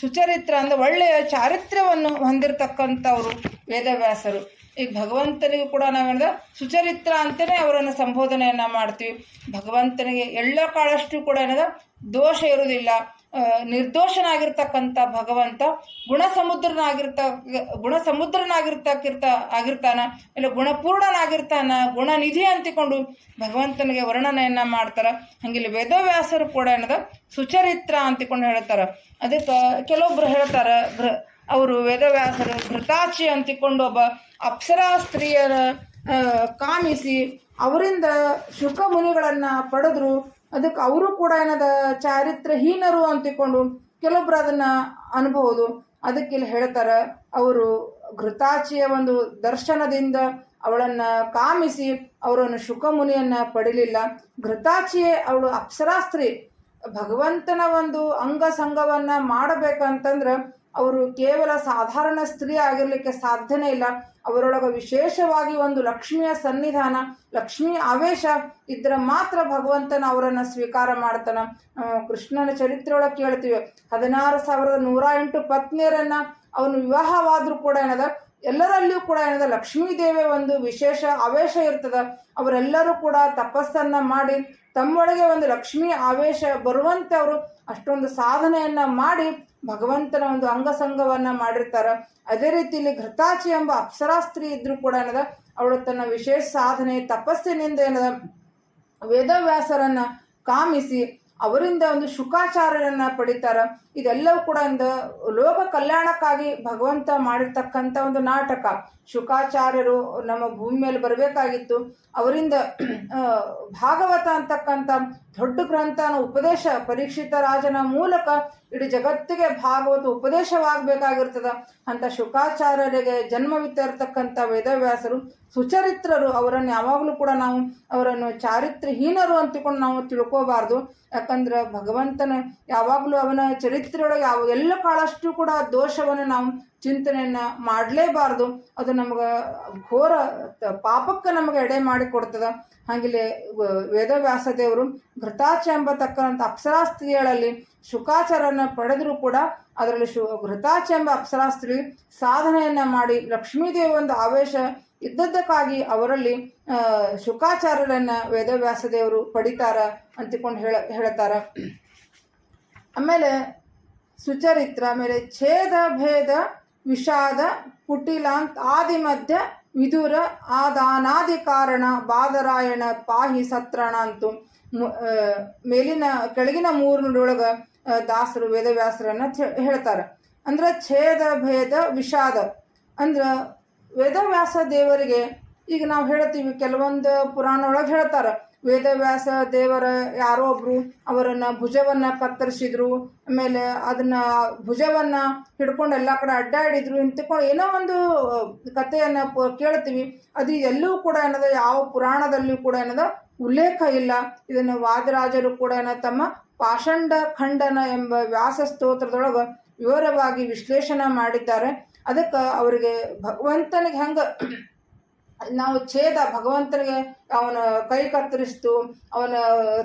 ಸುಚರಿತ್ರ ಅಂದ್ರೆ ಒಳ್ಳೆಯ ಚಾರಿತ್ರ್ಯವನ್ನು ಹೊಂದಿರತಕ್ಕಂಥವ್ರು ವೇದವ್ಯಾಸರು. ಈಗ ಭಗವಂತನಿಗೂ ಕೂಡ ನಾವೇನಿದೆ ಸುಚರಿತ್ರ ಅಂತಲೇ ಅವರನ್ನು ಸಂಬೋಧನೆಯನ್ನ ಮಾಡ್ತೀವಿ. ಭಗವಂತನಿಗೆ ಎಲ್ಲ ಕಾಳಷ್ಟು ಕೂಡ ಏನದ ದೋಷ ಇರುವುದಿಲ್ಲ. ನಿರ್ದೋಷನಾಗಿರ್ತಕ್ಕಂಥ ಭಗವಂತ ಗುಣ ಸಮುದ್ರನಾಗಿರ್ತ ಗುಣ ಸಮುದ್ರನಾಗಿರ್ತಕ್ಕಿರ್ತ ಆಗಿರ್ತಾನ, ಇಲ್ಲ ಗುಣಪೂರ್ಣನಾಗಿರ್ತಾನ, ಗುಣನಿಧಿ ಅಂತಿಕೊಂಡು ಭಗವಂತನಿಗೆ ವರ್ಣನೆಯನ್ನ ಮಾಡ್ತಾರೆ. ಹಂಗಿಲ್ಲಿ ವೇದವ್ಯಾಸರು ಕೂಡ ಏನದ, ಸುಚರಿತ್ರ ಅಂತಿಕೊಂಡು ಹೇಳ್ತಾರೆ. ಅದಕ್ಕೆ ಕೆಲವೊಬ್ರು ಹೇಳ್ತಾರೆ ಅವರು ವೇದವ್ಯಾಸರು ಘೃತಾಚಿ ಅಂತಿಕೊಂಡು ಒಬ್ಬ ಅಪ್ಸರಾ ಸ್ತ್ರೀಯರ ಕಾಮಿಸಿ ಅವರಿಂದ ಶುಕ ಮುನಿಗಳನ್ನ ಪಡೆದ್ರು. ಅದಕ್ಕೆ ಅವರು ಕೂಡ ಏನದ ಚಾರಿತ್ರಹೀನರು ಅಂತಿಕೊಂಡು ಕೆಲವೊಬ್ರು ಅದನ್ನ ಅನ್ಬಹುದು. ಅದಕ್ಕೆ ಇಲ್ಲಿ ಹೇಳ್ತಾರೆ, ಅವರು ಘೃತಾಚಿಯ ಒಂದು ದರ್ಶನದಿಂದ ಅವಳನ್ನ ಕಾಮಿಸಿ ಅವರನ್ನು ಶುಕಮುನಿಯನ್ನು ಪಡಿಲಿಲ್ಲ. ಘೃತಾಚಿಯೇ ಅವಳು ಅಪ್ಸರಾಸ್ತ್ರಿ. ಭಗವಂತನ ಒಂದು ಅಂಗಸಂಗವನ್ನು ಮಾಡಬೇಕಂತಂದ್ರ ಅವರು ಕೇವಲ ಸಾಧಾರಣ ಸ್ತ್ರೀ ಆಗಿರಲಿಕ್ಕೆ ಸಾಧ್ಯನೇ ಇಲ್ಲ. ಅವರೊಳಗೆ ವಿಶೇಷವಾಗಿ ಒಂದು ಲಕ್ಷ್ಮಿಯ ಸನ್ನಿಧಾನ, ಲಕ್ಷ್ಮಿ ಆವೇಶ ಇದ್ರೆ ಮಾತ್ರ ಭಗವಂತನ ಅವರನ್ನು ಸ್ವೀಕಾರ ಮಾಡ್ತಾನ. ಕೃಷ್ಣನ ಚರಿತ್ರೆ ಒಳಗೆ ಕೇಳ್ತೀವಿ. ಹದಿನಾರು ಸಾವಿರದ ನೂರ ಎಂಟು ಪತ್ನಿಯರನ್ನ ಅವನು ವಿವಾಹವಾದರೂ ಕೂಡ ಏನದ, ಎಲ್ಲರಲ್ಲಿಯೂ ಕೂಡ ಏನದ, ಲಕ್ಷ್ಮೀ ದೇವಿಯ ಒಂದು ವಿಶೇಷ ಆವೇಶ ಇರ್ತದ. ಅವರೆಲ್ಲರೂ ಕೂಡ ತಪಸ್ಸನ್ನ ಮಾಡಿ, ತಮ್ಮೊಳಗೆ ಒಂದು ಲಕ್ಷ್ಮೀ ಆವೇಶ ಬರುವಂತೆ ಅವರು ಅಷ್ಟೊಂದು ಸಾಧನೆಯನ್ನ ಮಾಡಿ ಭಗವಂತನ ಒಂದು ಅಂಗಸಂಗವನ್ನ ಮಾಡಿರ್ತಾರ. ಅದೇ ರೀತಿ ಇಲ್ಲಿ ಘೃತಾಚಿ ಎಂಬ ಅಪ್ಸರಾ ಸ್ತ್ರೀ ಇದ್ರೂ ಕೂಡ ಏನದ, ಅವಳು ತನ್ನ ವಿಶೇಷ ಸಾಧನೆ, ತಪಸ್ಸಿನಿಂದ ಏನದ, ವೇದವ್ಯಾಸರನ್ನ ಕಾಮಿಸಿ ಅವರಿಂದ ಒಂದು ಶುಕಾಚಾರ್ಯರನ್ನ ಪಡಿತಾರ. ಇದೆಲ್ಲವೂ ಕೂಡ ಒಂದು ಲೋಕ ಕಲ್ಯಾಣಕ್ಕಾಗಿ ಭಗವಂತ ಮಾಡಿರ್ತಕ್ಕಂಥ ಒಂದು ನಾಟಕ. ಶುಕಾಚಾರ್ಯರು ನಮ್ಮ ಭೂಮಿ ಮೇಲೆ ಬರಬೇಕಾಗಿತ್ತು. ಅವರಿಂದ ಭಾಗವತ ಅಂತಕ್ಕಂಥ ದೊಡ್ಡ ಗ್ರಂಥನ ಉಪದೇಶ ಪರೀಕ್ಷಿತ ರಾಜನ ಮೂಲಕ ಇಡೀ ಜಗತ್ತಿಗೆ ಭಾಗವತ ಉಪದೇಶವಾಗಬೇಕಾಗಿರ್ತದ. ಅಂತ ಶುಕಾಚಾರ್ಯರಿಗೆ ಜನ್ಮವಿತ್ತ ಇರತಕ್ಕಂಥ ವೇದವ್ಯಾಸರು, ಸುಚರಿತ್ರರು, ಅವರನ್ನು ಯಾವಾಗಲೂ ಕೂಡ ನಾವು ಅವರನ್ನು ಚಾರಿತ್ರಹೀನರು ಅಂತಿಕೊಂಡು ನಾವು ತಿಳ್ಕೋಬಾರ್ದು. ಯಾಕಂದ್ರೆ ಭಗವಂತನ ಯಾವಾಗಲೂ ಅವನ ಚರಿತ್ರೆಯೊಳಗೆ ಯಾವ ಎಲ್ಲ ಕಾಳಷ್ಟು ಕೂಡ ದೋಷವನ್ನು ನಾವು ಚಿಂತನೆಯನ್ನ ಮಾಡಲೇಬಾರ್ದು. ಅದು ನಮ್ಗೆ ಘೋರ ಪಾಪಕ್ಕೆ ನಮಗೆ ಎಡೆ ಮಾಡಿ ವ- ವೇದವ್ಯಾಸ ದೇವರು ಘೃತಾಚ ಎಂಬತಕ್ಕಂಥ ಅಪ್ಸರಾ ಶುಕಾಚಾರನ ಪಡೆದರೂ ಕೂಡ ಅದರಲ್ಲಿ ಶು ಘೃತಾಚ ಎಂಬ ಸಾಧನೆಯನ್ನ ಮಾಡಿ ಲಕ್ಷ್ಮೀದೇವಿ ಒಂದು ಆವೇಶ ಇದ್ದದ್ದಕ್ಕಾಗಿ ಅವರಲ್ಲಿ ಶುಕಾಚಾರ್ಯರನ್ನ ವೇದವ್ಯಾಸ ದೇವರು ಪಡಿತಾರ ಅಂತಿಕೊಂಡು ಹೇಳ, ಹೇಳ್ತಾರ. ಆಮೇಲೆ ಸುಚರಿತ್ರ, ಆಮೇಲೆ ಛೇದ, ಭೇದ, ವಿಷಾದ, ಕುಟಿಲಾಂತ್ ಆದಿ ಮಧ್ಯ ವಿದುರ ಆದಾನಾದಿ ಕಾರಣ ಬಾದರಾಯಣ ಪಾಹಿ ಸತ್ರಣ ಅಂತು. ಮೇಲಿನ ಕೆಳಗಿನ ಮೂರು ನುಡಿಯೊಳಗ ಆ, ದಾಸರು ವೇದವ್ಯಾಸರನ್ನ ಹೇಳ್ತಾರೆ. ಅಂದ್ರೆ ಛೇದ ಭೇದ ವಿಷಾದ. ಅಂದ್ರ ವೇದವ್ಯಾಸ ದೇವರಿಗೆ ಈಗ ನಾವು ಹೇಳ್ತೀವಿ ಕೆಲವೊಂದು ಪುರಾಣ ಒಳಗೆ ಹೇಳ್ತಾರೆ. ವೇದವ್ಯಾಸ ದೇವರ ಯಾರೋ ಒಬ್ಬರು ಅವರನ್ನು ಭುಜವನ್ನು ಕತ್ತರಿಸಿದ್ರು. ಆಮೇಲೆ ಅದನ್ನ ಭುಜವನ್ನು ಹಿಡ್ಕೊಂಡು ಎಲ್ಲ ಕಡೆ ಅಡ್ಡಾಡಿದ್ರು. ಇಂತಕೊಂಡು ಏನೋ ಒಂದು ಕಥೆಯನ್ನು ಕೇಳ್ತೀವಿ. ಅದು ಎಲ್ಲೂ ಕೂಡ ಏನದ, ಯಾವ ಪುರಾಣದಲ್ಲಿಯೂ ಕೂಡ ಏನದ, ಉಲ್ಲೇಖ ಇಲ್ಲ. ಇದನ್ನು ವಾದರಾಜರು ಕೂಡ ಏನ ತಮ್ಮ ಪಾಷಂಡ ಖಂಡನ ಎಂಬ ವ್ಯಾಸ ಸ್ತೋತ್ರದೊಳಗೆ ವಿವರವಾಗಿ ವಿಶ್ಲೇಷಣೆ ಮಾಡಿದ್ದಾರೆ. ಅದಕ್ಕೆ ಅವರಿಗೆ ಭಗವಂತನಿಗೆ ಹೆಂಗ ನಾವು ಛೇದ ಭಗವಂತನಿಗೆ ಅವನ ಕೈ ಕತ್ತರಿಸ್ತು, ಅವನ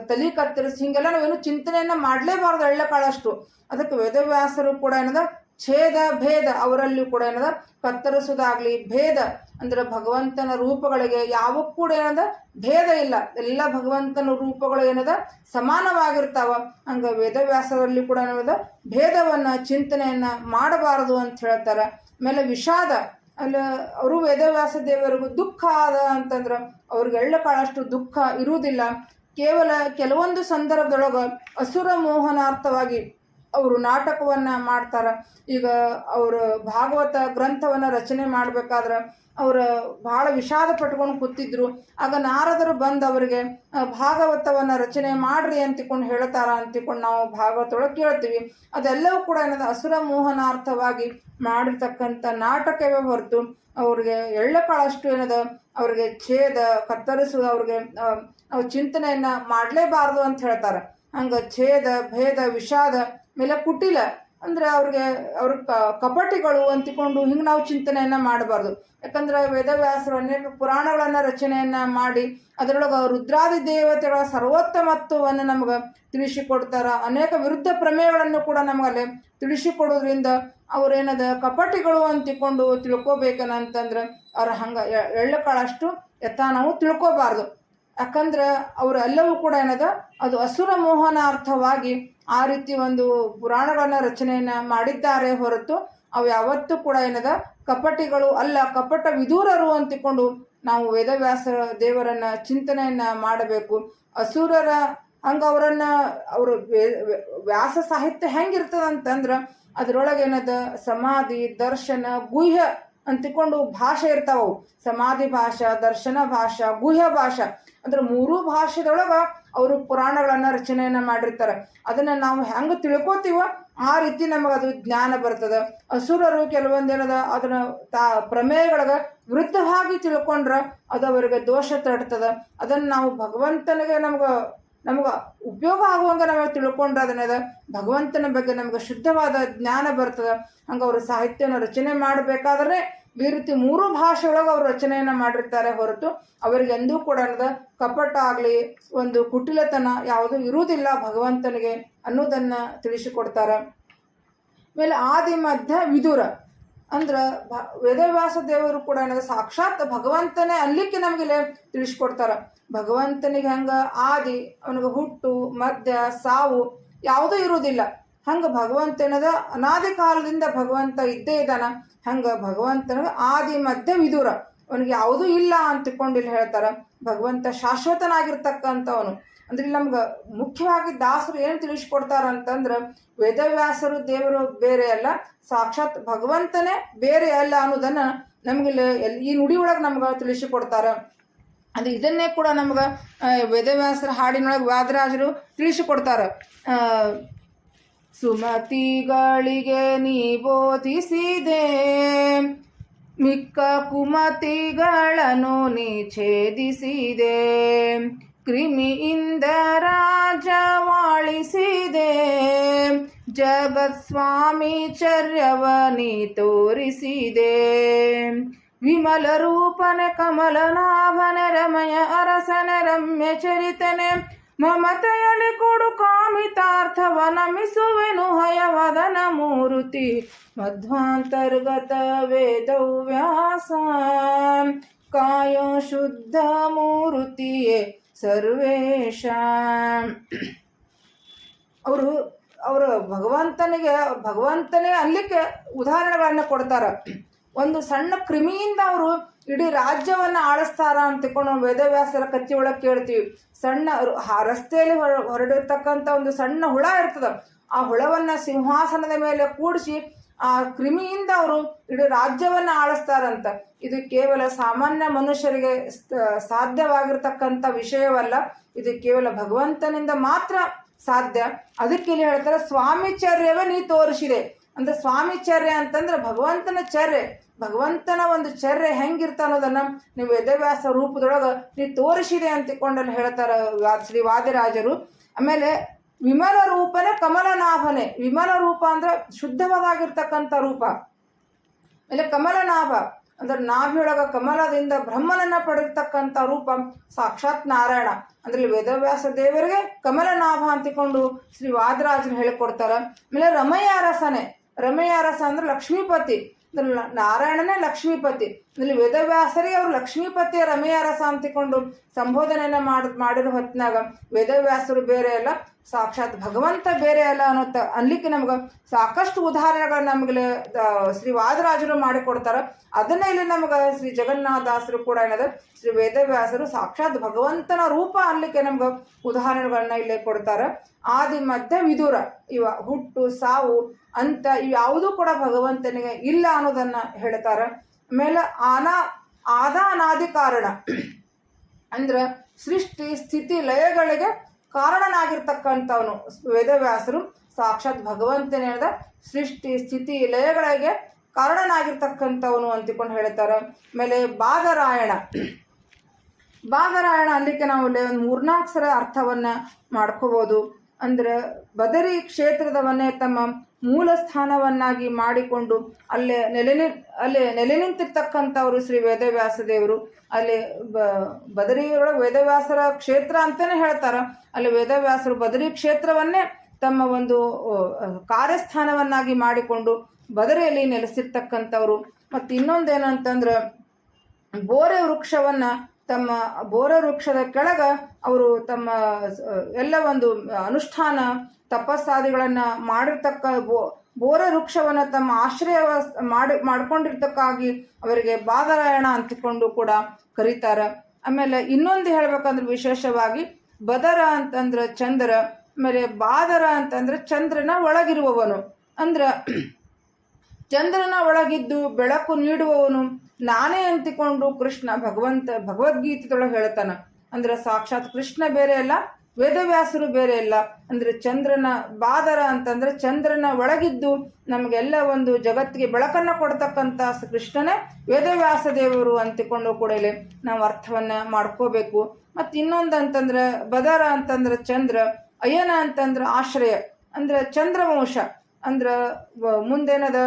ತಲೆ ಕತ್ತರಿಸ್ತು, ಹಿಂಗೆಲ್ಲ ನಾವೇನು ಚಿಂತನೆಯನ್ನ ಮಾಡಲೇಬಾರದು ಹಳ್ಳೆ ಕಾಳಷ್ಟು. ಅದಕ್ಕೆ ವೇದವ್ಯಾಸರು ಕೂಡ ಏನದ, ಛೇದ, ಭೇದ ಅವರಲ್ಲಿ ಕೂಡ ಏನದ ಕತ್ತರಿಸೋದಾಗ್ಲಿ ಭೇದ ಅಂದ್ರೆ ಭಗವಂತನ ರೂಪಗಳಿಗೆ ಯಾವಕ್ಕೂ ಕೂಡ ಏನದ, ಭೇದ ಇಲ್ಲ. ಎಲ್ಲ ಭಗವಂತನ ರೂಪಗಳು ಏನದ, ಸಮಾನವಾಗಿರ್ತಾವ. ಹಂಗ ವೇದವ್ಯಾಸರಲ್ಲಿ ಕೂಡ ಏನದ, ಭೇದವನ್ನ, ಚಿಂತನೆಯನ್ನ ಮಾಡಬಾರದು ಅಂತ ಹೇಳ್ತಾರೆ. ಆಮೇಲೆ ವಿಷಾದ. ಅಲ್ಲ, ಅವರು ವೇದವ್ಯಾಸ ದೇವರಿಗೂ ದುಃಖ ಆದ ಅಂತಂದ್ರೆ ಅವ್ರಿಗೆ ಎಳ್ಳ ಕಾಳಷ್ಟು ದುಃಖ ಇರುವುದಿಲ್ಲ. ಕೇವಲ ಕೆಲವೊಂದು ಸಂದರ್ಭದೊಳಗೆ ಅಸುರ ಮೋಹನಾರ್ಥವಾಗಿ ಅವರು ನಾಟಕವನ್ನ ಮಾಡ್ತಾರೆ. ಈಗ ಅವರು ಭಾಗವತ ಗ್ರಂಥವನ್ನ ರಚನೆ ಮಾಡ್ಬೇಕಾದ್ರೆ ಅವ್ರ ಬಹಳ ವಿಷಾದ ಪಟ್ಕೊಂಡು ಕೂತಿದ್ರು. ಆಗ ನಾರದರು ಬಂದು ಅವರಿಗೆ ಭಾಗವತವನ್ನ ರಚನೆ ಮಾಡ್ರಿ ಅಂತಿಕೊಂಡು ಹೇಳ್ತಾರ ಅಂತಿಕೊಂಡು ನಾವು ಭಾಗವತೊಳಗೆ ಕೇಳ್ತೀವಿ. ಅದೆಲ್ಲವೂ ಕೂಡ ಏನದ, ಅಸುರ ಮೋಹನಾರ್ಥವಾಗಿ ಮಾಡಿರ್ತಕ್ಕಂಥ ನಾಟಕವೇ ಹೊರತು ಅವ್ರಿಗೆ ಎಳ್ಳ ಕಾಳಷ್ಟು ಏನದ, ಅವ್ರಿಗೆ ಛೇದ, ಕತ್ತರಿಸು, ಅವ್ರಿಗೆ ನಾವು ಚಿಂತನೆಯನ್ನ ಮಾಡಲೇಬಾರದು ಅಂತ ಹೇಳ್ತಾರೆ. ಹಂಗ ಛೇದ, ಭೇದ, ವಿಷಾದ ಮೇಲೆ ಕುಟಿಲ ಅಂದ್ರೆ ಅವ್ರಿಗೆ ಅವ್ರ ಕಪಟಿಗಳು ಅಂತಿಕೊಂಡು ಹಿಂಗೆ ನಾವು ಚಿಂತನೆಯನ್ನ ಮಾಡಬಾರ್ದು. ಯಾಕಂದ್ರೆ ವೇದವ್ಯಾಸರು ಅನೇಕ ಪುರಾಣಗಳನ್ನ ರಚನೆಯನ್ನ ಮಾಡಿ ಅದರೊಳಗೆ ರುದ್ರಾದಿ ದೇವತೆಗಳ ಸರ್ವೋತ್ತಮತ್ವವನ್ನು ನಮ್ಗೆ ತಿಳಿಸಿಕೊಡ್ತಾರ. ಅನೇಕ ವಿರುದ್ಧ ಪ್ರಮೇಯಗಳನ್ನು ಕೂಡ ನಮಗಲ್ಲಿ ತಿಳಿಸಿಕೊಡೋದ್ರಿಂದ ಅವ್ರೇನದ ಕಪಟಿಗಳು ಅಂತಿಕೊಂಡು ತಿಳ್ಕೊಬೇಕನಂತಂದ್ರೆ ಅವ್ರ ಹಂಗ ಎಳ್ಳು ಕಾಳಷ್ಟು ಯಥಾ ನಾವು ತಿಳ್ಕೊಬಾರ್ದು. ಯಾಕಂದ್ರೆ ಅವರು ಎಲ್ಲವೂ ಕೂಡ ಏನದ? ಅದು ಅಸುರ ಮೋಹನಾರ್ಥವಾಗಿ ಆ ರೀತಿ ಒಂದು ಪುರಾಣಗಳನ್ನ ರಚನೆಯನ್ನ ಮಾಡಿದ್ದಾರೆ ಹೊರತು ಅವು ಯಾವತ್ತೂ ಕೂಡ ಏನದ? ಕಪಟಿಗಳು ಅಲ್ಲ, ಕಪಟ ವಿದೂರರು ಅಂತಿಕೊಂಡು ನಾವು ವೇದವ್ಯಾಸ ದೇವರನ್ನ ಚಿಂತನೆಯನ್ನ ಮಾಡಬೇಕು. ಅಸುರರ ಹಂಗ ಅವರನ್ನ ಅವರು ವ್ಯಾಸ ಸಾಹಿತ್ಯ ಹೆಂಗಿರ್ತದಂತಂದ್ರ ಅದ್ರೊಳಗೆ ಏನದ ಸಮಾಧಿ, ದರ್ಶನ ಗುಹ್ಯ ಅಂತಿಕೊಂಡು ಭಾಷೆ ಇರ್ತಾವು ಸಮಾಧಿ ಭಾಷಾ, ದರ್ಶನ ಭಾಷಾ, ಗುಹ್ಯ ಭಾಷಾ. ಅಂದ್ರೆ ಮೂರೂ ಭಾಷೆದೊಳಗ ಅವರು ಪುರಾಣಗಳನ್ನ ರಚನೆಯನ್ನ ಮಾಡಿರ್ತಾರೆ. ಅದನ್ನ ನಾವು ಹೆಂಗ ತಿಳ್ಕೊತೀವೋ ಆ ರೀತಿ ನಮಗೆ ಅದು ಜ್ಞಾನ ಬರ್ತದ. ಅಸುರರು ಕೆಲವೊಂದೇನದ ಅದನ್ನ ತಾ ಪ್ರಮೇಯಗಳಗ ವಿರುದ್ಧವಾಗಿ ತಿಳ್ಕೊಂಡ್ರ ಅದು ಅವರಿಗೆ ದೋಷ ತಡ್ತದ. ಅದನ್ನ ನಾವು ಭಗವಂತನಿಗೆ ನಮ್ಗ ನಮ್ಗೆ ಉಪಯೋಗ ಆಗುವಂಗ ನಾವು ತಿಳ್ಕೊಂಡ್ರೆ ಅದನ್ನದ ಭಗವಂತನ ಬಗ್ಗೆ ನಮ್ಗೆ ಶುದ್ಧವಾದ ಜ್ಞಾನ ಬರ್ತದೆ. ಹಂಗ ಅವರು ಸಾಹಿತ್ಯನ ರಚನೆ ಮಾಡಬೇಕಾದ್ರೆ ಈ ರೀತಿ ಮೂರು ಭಾಷೆ ಒಳಗೆ ಅವರು ರಚನೆಯನ್ನು ಮಾಡಿರ್ತಾರೆ ಹೊರತು ಅವರಿಗೆ ಎಂದೂ ಕೂಡ ಅನ್ನದ ಕಪಟ ಆಗಲಿ, ಒಂದು ಕುಟಿಲತನ ಯಾವುದು ಇರುವುದಿಲ್ಲ ಭಗವಂತನಿಗೆ ಅನ್ನೋದನ್ನ ತಿಳಿಸಿಕೊಡ್ತಾರೆ. ಆಮೇಲೆ ಆದಿ ಮಧ್ಯ ವಿದುರ. ಅಂದ್ರ ವೇದವ್ಯಾಸ ದೇವರು ಕೂಡ ಏನದ ಸಾಕ್ಷಾತ್ ಭಗವಂತನೇ ಅಲ್ಲಿಕ್ಕೆ ನಮಗೆ ತಿಳಿಸ್ಕೊಡ್ತಾರ. ಭಗವಂತನಿಗೆ ಹಂಗ ಆದಿ, ಅವನಿಗೆ ಹುಟ್ಟು ಮಧ್ಯ ಸಾವು ಯಾವುದೂ ಇರುವುದಿಲ್ಲ. ಹಂಗ ಭಗವಂತ ಏನದ, ಅನಾದಿ ಕಾಲದಿಂದ ಭಗವಂತ ಇದ್ದೇ ಇದ್ದಾನ ಹಂಗ ಭಗವಂತನ ಆದಿ ಮಧ್ಯ ವಿದುರ. ಅವನಿಗೆ ಯಾವುದೂ ಇಲ್ಲ ಅಂತಿಕೊಂಡು ಇಲ್ಲಿ ಹೇಳ್ತಾರ. ಭಗವಂತ ಶಾಶ್ವತನಾಗಿರ್ತಕ್ಕಂಥವನು. ಅಂದ್ರೆ ನಮ್ಗೆ ಮುಖ್ಯವಾಗಿ ದಾಸರು ಏನು ತಿಳಿಸ್ಕೊಡ್ತಾರ ಅಂತಂದ್ರೆ ವೇದವ್ಯಾಸರು ದೇವರು ಬೇರೆ ಅಲ್ಲ, ಸಾಕ್ಷಾತ್ ಭಗವಂತನೇ ಬೇರೆ ಅಲ್ಲ ಅನ್ನೋದನ್ನ ನಮ್ಗೆ ಈ ನುಡಿ ಒಳಗೆ ನಮ್ಗೆ ತಿಳಿಸಿಕೊಡ್ತಾರ. ಅಂದ್ರೆ ಇದನ್ನೇ ಕೂಡ ನಮ್ಗೆ ವೇದವ್ಯಾಸರ ಹಾಡಿನೊಳಗೆ ವಾದರಾಜರು ತಿಳಿಸಿಕೊಡ್ತಾರ. ಸುಮತಿಗಳಿಗೆ ನೀ ಬೋಧಿಸಿದೆ, ಮಿಕ್ಕ ಕುಮತಿಗಳನ್ನು ನೀ ಛೇದಿಸಿದೆ. ಕ್ರಿಮಿಯಿಂದ ರಾಜವಾಳಿಸಿದೆ ಜಗತ್ ಸ್ವಾಮಿ ಚರ್ಯವ ನೀ ತೋರಿಸಿದೆ. ವಿಮಲ ರೂಪನ ಕಮಲನಾಭನ ರಮಯ ಅರಸನ ರಮ್ಯ ಚರಿತನೆ. ಮಮತೆಯಲ್ಲಿ ಕೊಡು ಕಾಮಿತಾರ್ಥವ ನಮಿಸುವೆನು ಹಯವದನ ಮೂರುತಿ. ಮಧ್ವಾಂತರ್ಗತ ವೇದವ್ಯಾಸ. ಕಾಯ ಶುದ್ಧ ಮೂರುತಿಯೇ ಸರ್ವೇಶ ಅವರು ಅವರು ಭಗವಂತನಿಗೆ, ಭಗವಂತನೇ ಅಲ್ಲಿಕ್ಕೆ ಉದಾಹರಣೆಗಳನ್ನು ಕೊಡ್ತಾರೆ. ಒಂದು ಸಣ್ಣ ಕ್ರಿಮಿಯಿಂದ ಅವರು ಇಡೀ ರಾಜ್ಯವನ್ನ ಆಳಿಸ್ತಾರ ಅಂತ ತಿಳ್ಕೊಂಡು ನಾವು ವೇದವ್ಯಾಸರ ಕತ್ತಿ ಒಳಗೆ ಕೇಳ್ತೀವಿ. ಸಣ್ಣ ರಸ್ತೆಯಲ್ಲಿ ಹೊರ, ಹೊರಡಿರ್ತಕ್ಕಂಥ ಒಂದು ಸಣ್ಣ ಹುಳ ಇರ್ತದ. ಆ ಹುಳವನ್ನ ಸಿಂಹಾಸನದ ಮೇಲೆ ಕೂಡಿಸಿ ಆ ಕ್ರಿಮಿಯಿಂದ ಅವರು ಇಡೀ ರಾಜ್ಯವನ್ನ ಆಳಿಸ್ತಾರಂತ. ಇದು ಕೇವಲ ಸಾಮಾನ್ಯ ಮನುಷ್ಯರಿಗೆ ಸಾಧ್ಯವಾಗಿರ್ತಕ್ಕಂಥ ವಿಷಯವಲ್ಲ. ಇದು ಕೇವಲ ಭಗವಂತನಿಂದ ಮಾತ್ರ ಸಾಧ್ಯ. ಅದಕ್ಕೆ ಇಲ್ಲಿ ಹೇಳ್ತಾರೆ ಸ್ವಾಮಿಚರ್ಯವೇ ನೀ ತೋರಿಸಿದೆ. ಅಂದ್ರೆ ಸ್ವಾಮಿಚರ್ಯ ಅಂತಂದ್ರೆ ಭಗವಂತನ ಚರ್ಯೆ. ಭಗವಂತನ ಒಂದು ಚರ್ಯ ಹೆಂಗಿರ್ತ ಅನ್ನೋದನ್ನ ನೀವು ವೇದವ್ಯಾಸ ರೂಪದೊಳಗ ನೀ ತೋರಿಸಿದೆ ಅಂತ ತಿಳ್ಕೊಂಡಲ್ಲಿ ಹೇಳ್ತಾರ ಶ್ರೀ ವಾದಿರಾಜರು. ಆಮೇಲೆ ವಿಮಲ ರೂಪನೇ ಕಮಲನಾಭನೆ. ವಿಮಲ ರೂಪ ಅಂದ್ರೆ ಶುದ್ಧವಾಗಿರ್ತಕ್ಕಂಥ ರೂಪ. ಆಮೇಲೆ ಕಮಲನಾಭ. ಅಂದ್ರೆ ನಾಭಿಯೊಳಗ ಕಮಲದಿಂದ ಬ್ರಹ್ಮನನ್ನ ಪಡೆದಿರ್ತಕ್ಕಂಥ ರೂಪ ಸಾಕ್ಷಾತ್ ನಾರಾಯಣ. ಅಂದ್ರೆ ವೇದವ್ಯಾಸ ದೇವರಿಗೆ ಕಮಲನಾಭ ಅಂತಿಕೊಂಡು ಶ್ರೀ ವಾದರಾಜರು ಹೇಳಿಕೊಡ್ತಾರ. ಆಮೇಲೆ ರಮಯ್ಯ ರಸನೆ ರಮಯ್ಯ ರಸ ಅಂದ್ರೆ ಲ- ನಾರಾಯಣನೇ ಲಕ್ಷ್ಮೀಪತಿ. ಇಲ್ಲಿ ವೇದವ್ಯಾಸರಿಗೆ ಅವರು ಲಕ್ಷ್ಮೀಪತಿಯ ರಮಯಾರಸ ಅಂತಿಕೊಂಡು ಸಂಬೋಧನೆಯನ್ನ ಮಾಡ್ ಮಾಡಿರೋ ಹೊತ್ತಿನಾಗ ವೇದವ್ಯಾಸರು ಬೇರೆ ಅಲ್ಲ, ಸಾಕ್ಷಾತ್ ಭಗವಂತ ಬೇರೆ ಅಲ್ಲ ಅನ್ನೋ ಅನ್ಲಿಕ್ಕೆ ನಮ್ಗೆ ಸಾಕಷ್ಟು ಉದಾಹರಣೆಗಳು ನಮಗೆ ಶ್ರೀ ವಾದರಾಜರು ಮಾಡಿಕೊಡ್ತಾರ. ಅದನ್ನ ಇಲ್ಲಿ ನಮ್ಗೆ ಶ್ರೀ ಜಗನ್ನಾಥಾಸರು ಕೂಡ ಏನದ, ಶ್ರೀ ವೇದವ್ಯಾಸರು ಸಾಕ್ಷಾತ್ ಭಗವಂತನ ರೂಪ ಅನ್ಲಿಕ್ಕೆ ನಮ್ಗೆ ಉದಾಹರಣೆಗಳನ್ನ ಇಲ್ಲೇ ಕೊಡ್ತಾರ. ಆದಿ ಮಧ್ಯ ವಿದೂರ, ಇವ ಹುಟ್ಟು, ಸಾವು ಅಂತ ಯಾವುದೂ ಕೂಡ ಭಗವಂತನಿಗೆ ಇಲ್ಲ ಅನ್ನೋದನ್ನ ಹೇಳ್ತಾರ. ಆಮೇಲೆ ಆನಾ ಆದಾನಾದಿ ಕಾರಣ ಅಂದ್ರೆ ಸೃಷ್ಟಿ, ಸ್ಥಿತಿ, ಲಯಗಳಿಗೆ ಕಾರಣನಾಗಿರ್ತಕ್ಕಂಥವನು ವೇದವ್ಯಾಸರು. ಸಾಕ್ಷಾತ್ ಭಗವಂತನೇ ಹೇಳ್ದ ಸೃಷ್ಟಿ, ಸ್ಥಿತಿ, ಲಯಗಳಿಗೆ ಕಾರಣನಾಗಿರ್ತಕ್ಕಂಥವನು ಅಂತಿಕೊಂಡು ಹೇಳ್ತಾರೆ. ಆಮೇಲೆ ಬಾದರಾಯಣ. ಬಾದರಾಯಣ ಅಲ್ಲಿಗೆ ನಾವು ಒಂದು ಮೂರ್ನಾಕ್ಷರ ಅರ್ಥವನ್ನ ಮಾಡ್ಕೋಬಹುದು ಅಂದ್ರೆ ಬದರಿ ಕ್ಷೇತ್ರದವನ್ನೇ ತಮ್ಮ ಮೂಲ ಸ್ಥಾನವನ್ನಾಗಿ ಮಾಡಿಕೊಂಡು ಅಲ್ಲೇ ನೆಲೆ ಅಲ್ಲೇ ನೆಲೆ ನಿಂತಿರ್ತಕ್ಕಂಥವರು ಶ್ರೀ ವೇದವ್ಯಾಸ ದೇವರು. ಅಲ್ಲಿ ಬ, ಬದರಿಯೊಳಗೆ ವೇದವ್ಯಾಸರ ಕ್ಷೇತ್ರ ಅಂತಲೇ ಹೇಳ್ತಾರ. ಅಲ್ಲಿ ವೇದವ್ಯಾಸರು ಬದರಿ ಕ್ಷೇತ್ರವನ್ನೇ ತಮ್ಮ ಒಂದು ಕಾರ್ಯಸ್ಥಾನವನ್ನಾಗಿ ಮಾಡಿಕೊಂಡು ಬದರಿಯಲ್ಲಿ ನೆಲೆಸಿರ್ತಕ್ಕಂಥವ್ರು. ಮತ್ತು ಇನ್ನೊಂದೇನಂತಂದ್ರೆ ಬೋರೆ ವೃಕ್ಷವನ್ನ ತಮ್ಮ ಬೋರ ವೃಕ್ಷದ ಕೆಳಗ ಅವರು ತಮ್ಮ ಎಲ್ಲ ಒಂದು ಅನುಷ್ಠಾನ, ತಪಸ್ಸಾದಿಗಳನ್ನ ಮಾಡಿರ್ತಕ್ಕ, ಬೋ ಬೋರ ವೃಕ್ಷವನ್ನ ತಮ್ಮ ಆಶ್ರಯ ಮಾಡಿ, ಮಾಡ್ಕೊಂಡಿರ್ತಕ್ಕಾಗಿ ಅವರಿಗೆ ಬಾದರಾಯಣ ಅಂತಿಕೊಂಡು ಕೂಡ ಕರೀತಾರ. ಆಮೇಲೆ ಇನ್ನೊಂದು ಹೇಳ್ಬೇಕಂದ್ರೆ ವಿಶೇಷವಾಗಿ ಬದರ ಅಂತಂದ್ರೆ ಚಂದ್ರ, ಆಮೇಲೆ ಬಾದರ ಅಂತಂದ್ರೆ ಚಂದ್ರನ ಒಳಗಿರುವವನು. ಅಂದ್ರೆ ಚಂದ್ರನ ಒಳಗಿದ್ದು ಬೆಳಕು ನೀಡುವವನು ನಾನೇ ಅಂತಿಕೊಂಡು ಕೃಷ್ಣ ಭಗವಂತ ಭಗವದ್ಗೀತೆದೊಳಗೆ ಹೇಳ್ತಾನ. ಅಂದ್ರೆ ಸಾಕ್ಷಾತ್ ಕೃಷ್ಣ ಬೇರೆ ಅಲ್ಲ, ವೇದವ್ಯಾಸರು ಬೇರೆ ಇಲ್ಲ ಅಂದ್ರೆ ಚಂದ್ರನ ಬಾದರ ಅಂತಂದ್ರೆ ಚಂದ್ರನ ಒಳಗಿದ್ದು ನಮಗೆಲ್ಲ ಒಂದು ಜಗತ್ತಿಗೆ ಬೆಳಕನ್ನ ಕೊಡ್ತಕ್ಕಂಥ ಕೃಷ್ಣನೇ ವೇದವ್ಯಾಸ ದೇವರು ಅಂತಿಕೊಂಡು ಕೂಡ ಇಲ್ಲಿ ನಾವು ಅರ್ಥವನ್ನ ಮಾಡ್ಕೋಬೇಕು. ಮತ್ತು ಇನ್ನೊಂದು ಅಂತಂದ್ರೆ ಬದರ ಅಂತಂದ್ರೆ ಚಂದ್ರ, ಅಯ್ಯನ ಅಂತಂದ್ರೆ ಆಶ್ರಯ. ಅಂದ್ರೆ ಚಂದ್ರವಂಶ. ಅಂದ್ರ ಮುಂದೇನದ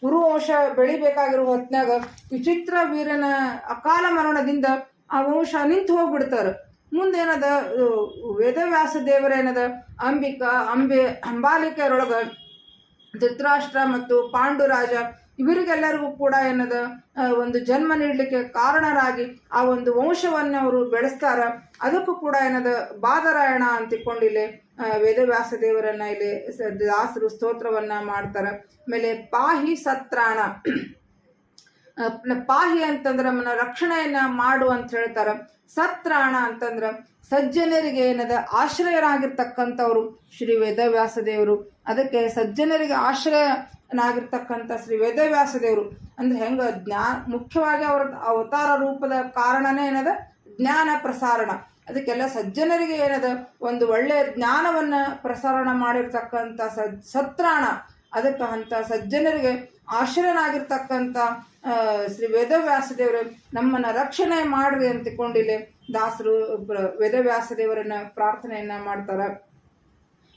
ಕುರುವಂಶ ಬೆಳಿಬೇಕಾಗಿರೋ ಹೊತ್ನ್ಯಾಗ ವಿಚಿತ್ರ ವೀರನ ಅಕಾಲ ಮರಣದಿಂದ ಆ ವಂಶ ನಿಂತು ಹೋಗ್ಬಿಡ್ತಾರ. ಮುಂದೇನದ ವೇದವ್ಯಾಸ ದೇವರೇನದ ಅಂಬಿಕಾ, ಅಂಬೆ, ಅಂಬಾಲಿಕೆಯರೊಳಗ ಧೃತರಾಷ್ಟ್ರ ಮತ್ತು ಪಾಂಡುರಾಜ ಇವರಿಗೆಲ್ಲರಿಗೂ ಕೂಡ ಏನದ ಒಂದು ಜನ್ಮ ನೀಡಲಿಕ್ಕೆ ಕಾರಣರಾಗಿ ಆ ಒಂದು ವಂಶವನ್ನು ಅವರು ಬೆಳೆಸ್ತಾರ. ಅದಕ್ಕೂ ಕೂಡ ಏನದ, ಬಾದರಾಯಣ ಅಂತಿಕೊಂಡಿಲ್ಲೆ ವೇದವ್ಯಾಸ ದೇವರನ್ನ ಇಲ್ಲಿ ದಾಸರು ಸ್ತೋತ್ರವನ್ನ ಮಾಡ್ತಾರ. ಆಮೇಲೆ ಪಾಹಿ ಸತ್ರಾಣ. ಪಾಹಿ ಅಂತಂದ್ರೆ ನಮ್ಮನ್ನ ರಕ್ಷಣೆಯನ್ನ ಮಾಡು ಅಂತ ಹೇಳ್ತಾರ. ಸತ್ರಾಣ ಅಂತಂದ್ರ ಸಜ್ಜನರಿಗೆ ಏನದ, ಆಶ್ರಯರಾಗಿರ್ತಕ್ಕಂಥವ್ರು, ಶ್ರೀ ವೇದವ್ಯಾಸ ದೇವರು. ಅದಕ್ಕೆ ಸಜ್ಜನರಿಗೆ ಆಶ್ರಯನಾಗಿರ್ತಕ್ಕಂಥ ಶ್ರೀ ವೇದವ್ಯಾಸ ದೇವರು. ಅಂದ್ರೆ ಹೆಂಗ, ಜ್ಞಾ, ಮುಖ್ಯವಾಗಿ ಅವರ ಅವತಾರ ರೂಪದ ಕಾರಣನೇ ಏನದ, ಜ್ಞಾನ ಪ್ರಸಾರಣ. ಅದಕ್ಕೆಲ್ಲ ಸಜ್ಜನರಿಗೆ ಏನದ? ಒಂದು ಒಳ್ಳೆಯ ಜ್ಞಾನವನ್ನ ಪ್ರಸಾರಣ ಮಾಡಿರ್ತಕ್ಕಂಥ ಸತ್ರಾಣ, ಅದಕ್ಕೆ ಅಂತ ಸಜ್ಜನರಿಗೆ ಆಶ್ರಯನಾಗಿರ್ತಕ್ಕಂಥ ಶ್ರೀ ವೇದವ್ಯಾಸದೇವರು ನಮ್ಮನ್ನ ರಕ್ಷಣೆ ಮಾಡ್ರಿ ಅಂತಿಕೊಂಡಿಲ್ಲಿ ದಾಸರು ವೇದವ್ಯಾಸದೇವರನ್ನು ವೇದವ್ಯಾಸ ದೇವರನ್ನ ಪ್ರಾರ್ಥನೆಯನ್ನ ಮಾಡ್ತಾರ.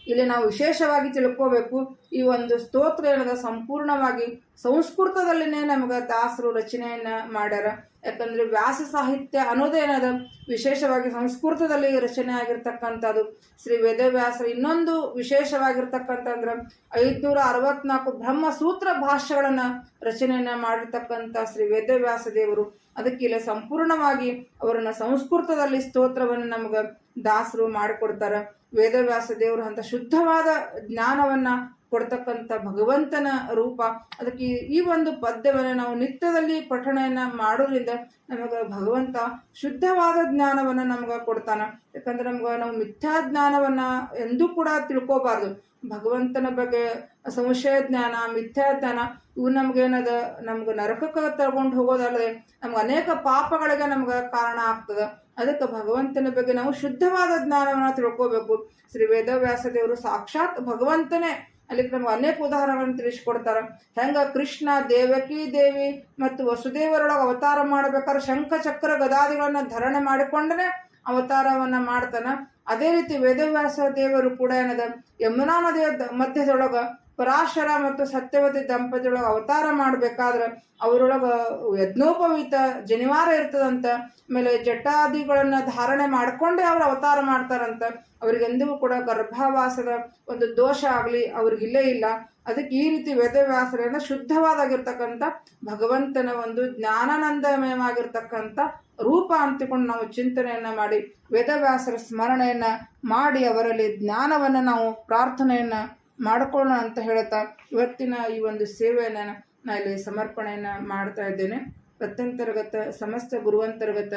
ಇಲ್ಲಿ ನಾವು ವಿಶೇಷವಾಗಿ ತಿಳ್ಕೋಬೇಕು. ಈ ಒಂದು ಸ್ತೋತ್ರ ಏನದ ಸಂಪೂರ್ಣವಾಗಿ ಸಂಸ್ಕೃತದಲ್ಲಿನೇ ನಮಗೆ ದಾಸರು ರಚನೆಯನ್ನ ಮಾಡ್ಯಾರ. ಯಾಕಂದ್ರೆ ವ್ಯಾಸ ಸಾಹಿತ್ಯ ಅನ್ನೋದೇನದ ವಿಶೇಷವಾಗಿ ಸಂಸ್ಕೃತದಲ್ಲಿ ರಚನೆ ಆಗಿರ್ತಕ್ಕಂಥದ್ದು. ಶ್ರೀ ವೇದವ್ಯಾಸರು ಇನ್ನೊಂದು ವಿಶೇಷವಾಗಿರ್ತಕ್ಕಂಥಂದ್ರೆ ಐದುನೂರ ಅರವತ್ನಾಲ್ಕು ಬ್ರಹ್ಮಸೂತ್ರ ಭಾಷೆಗಳನ್ನು ರಚನೆಯನ್ನ ಮಾಡಿರ್ತಕ್ಕಂಥ ಶ್ರೀ ವೇದವ್ಯಾಸ ದೇವರು. ಅದಕ್ಕೆ ಇಲ್ಲಿ, ಸಂಪೂರ್ಣವಾಗಿ ಅವರನ್ನ ಸಂಸ್ಕೃತದಲ್ಲಿ ಸ್ತೋತ್ರವನ್ನು ನಮ್ಗೆ ದಾಸರು ಮಾಡಿಕೊಡ್ತಾರೆ. ವೇದವ್ಯಾಸ ದೇವರು ಅಂತ ಶುದ್ಧವಾದ ಜ್ಞಾನವನ್ನ ಕೊಡ್ತಕ್ಕಂಥ ಭಗವಂತನ ರೂಪ. ಅದಕ್ಕೆ ಈ ಒಂದು ಪದ್ಯವನ್ನು ನಾವು ನಿತ್ಯದಲ್ಲಿ ಪಠಣೆಯನ್ನ ಮಾಡೋದ್ರಿಂದ ನಮಗೆ ಭಗವಂತ ಶುದ್ಧವಾದ ಜ್ಞಾನವನ್ನ ನಮ್ಗೆ ಕೊಡ್ತಾನೆ. ಯಾಕಂದ್ರೆ ನಮ್ಗೆ ನಾವು ಮಿಥ್ಯಾ ಜ್ಞಾನವನ್ನ ಎಂದೂ ಕೂಡ ತಿಳ್ಕೋಬಾರ್ದು. ಭಗವಂತನ ಬಗ್ಗೆ ಸಂಶಯ ಜ್ಞಾನ, ಮಿಥ್ಯಾ ಜ್ಞಾನ, ಇವು ನಮ್ಗೇನದ ನಮ್ಗೆ ನರಕಕ್ಕೆ ತಗೊಂಡು ಹೋಗೋದಲ್ಲದೆ ನಮ್ಗೆ ಅನೇಕ ಪಾಪಗಳಿಗೆ ನಮ್ಗೆ ಕಾರಣ ಆಗ್ತದ. ಅದಕ್ಕೆ ಭಗವಂತನ ಬಗ್ಗೆ ನಾವು ಶುದ್ಧವಾದ ಜ್ಞಾನವನ್ನು ತಿಳ್ಕೋಬೇಕು. ಶ್ರೀ ವೇದವ್ಯಾಸ ದೇವರು ಸಾಕ್ಷಾತ್ ಭಗವಂತನೇ. ಅಲ್ಲಿ ನಮ್ಗೆ ಅನೇಕ ಉದಾಹರಣೆಗಳನ್ನು ತಿಳಿಸ್ಕೊಡ್ತಾರೆ. ಹೆಂಗ ಕೃಷ್ಣ ದೇವಕಿ ದೇವಿ ಮತ್ತು ವಸುದೇವರೊಳಗೆ ಅವತಾರ ಮಾಡ್ಬೇಕಾದ್ರೆ ಶಂಖ ಚಕ್ರ ಗದಾದಿಗಳನ್ನ ಧರಣೆ ಮಾಡಿಕೊಂಡನೆ ಅವತಾರವನ್ನ ಮಾಡ್ತಾನ. ಅದೇ ರೀತಿ ವೇದವ್ಯಾಸ ದೇವರು ಕೂಡ ಏನದ? ಯಮುನಾ ನದಿಯ ಮಧ್ಯದೊಳಗ ಪರಾಶರ ಮತ್ತು ಸತ್ಯವತಿ ದಂಪತಿಯೊಳಗೆ ಅವತಾರ ಮಾಡಬೇಕಾದ್ರೆ ಅವರೊಳಗೆ ಯಜ್ಞೋಪವೀತ ಜನಿವಾರ ಇರ್ತದಂತ, ಆಮೇಲೆ ಜಟಾದಿಗಳನ್ನ ಧಾರಣೆ ಮಾಡಿಕೊಂಡೇ ಅವ್ರು ಅವತಾರ ಮಾಡ್ತಾರಂತ. ಅವ್ರಿಗೆಂದಿಗೂ ಕೂಡ ಗರ್ಭಾವಾಸದ ಒಂದು ದೋಷ ಆಗಲಿ ಅವ್ರಿಗಿಲ್ಲೇ ಇಲ್ಲ ಅದಕ್ಕೆ ಈ ರೀತಿ ವೇದವ್ಯಾಸರನ್ನ ಶುದ್ಧವಾದಾಗಿರ್ತಕ್ಕಂಥ ಭಗವಂತನ ಒಂದು ಜ್ಞಾನಾನಂದಮಯವಾಗಿರ್ತಕ್ಕಂಥ ರೂಪ ಅಂತಿಕೊಂಡು ನಾವು ಚಿಂತನೆಯನ್ನ ಮಾಡಿ, ವೇದವ್ಯಾಸರ ಸ್ಮರಣೆಯನ್ನ ಮಾಡಿ, ಅವರಲ್ಲಿ ಜ್ಞಾನವನ್ನು ನಾವು ಪ್ರಾರ್ಥನೆಯನ್ನ ಮಾಡಿಕೊಳ್ಳೋಣ ಅಂತ ಹೇಳ್ತಾ ಇವತ್ತಿನ ಈ ಒಂದು ಸೇವೆಯನ್ನು ನಾನು ಇಲ್ಲಿ ಸಮರ್ಪಣೆಯನ್ನು ಮಾಡ್ತಾ ಇದ್ದೇನೆ. ಪ್ರತ್ಯಂತರ್ಗತ ಸಮಸ್ತ ಗುರುವಂತರ್ಗತ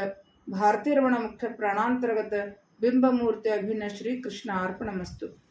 ಭಾರತೀಯ ರಮಣ ಮುಖ್ಯ ಪ್ರಾಣಾಂತರ್ಗತ, ಬಿಂಬಮೂರ್ತಿ ಅಭಿನ್ನ ಶ್ರೀ ಕೃಷ್ಣ ಅರ್ಪಣಮಸ್ತು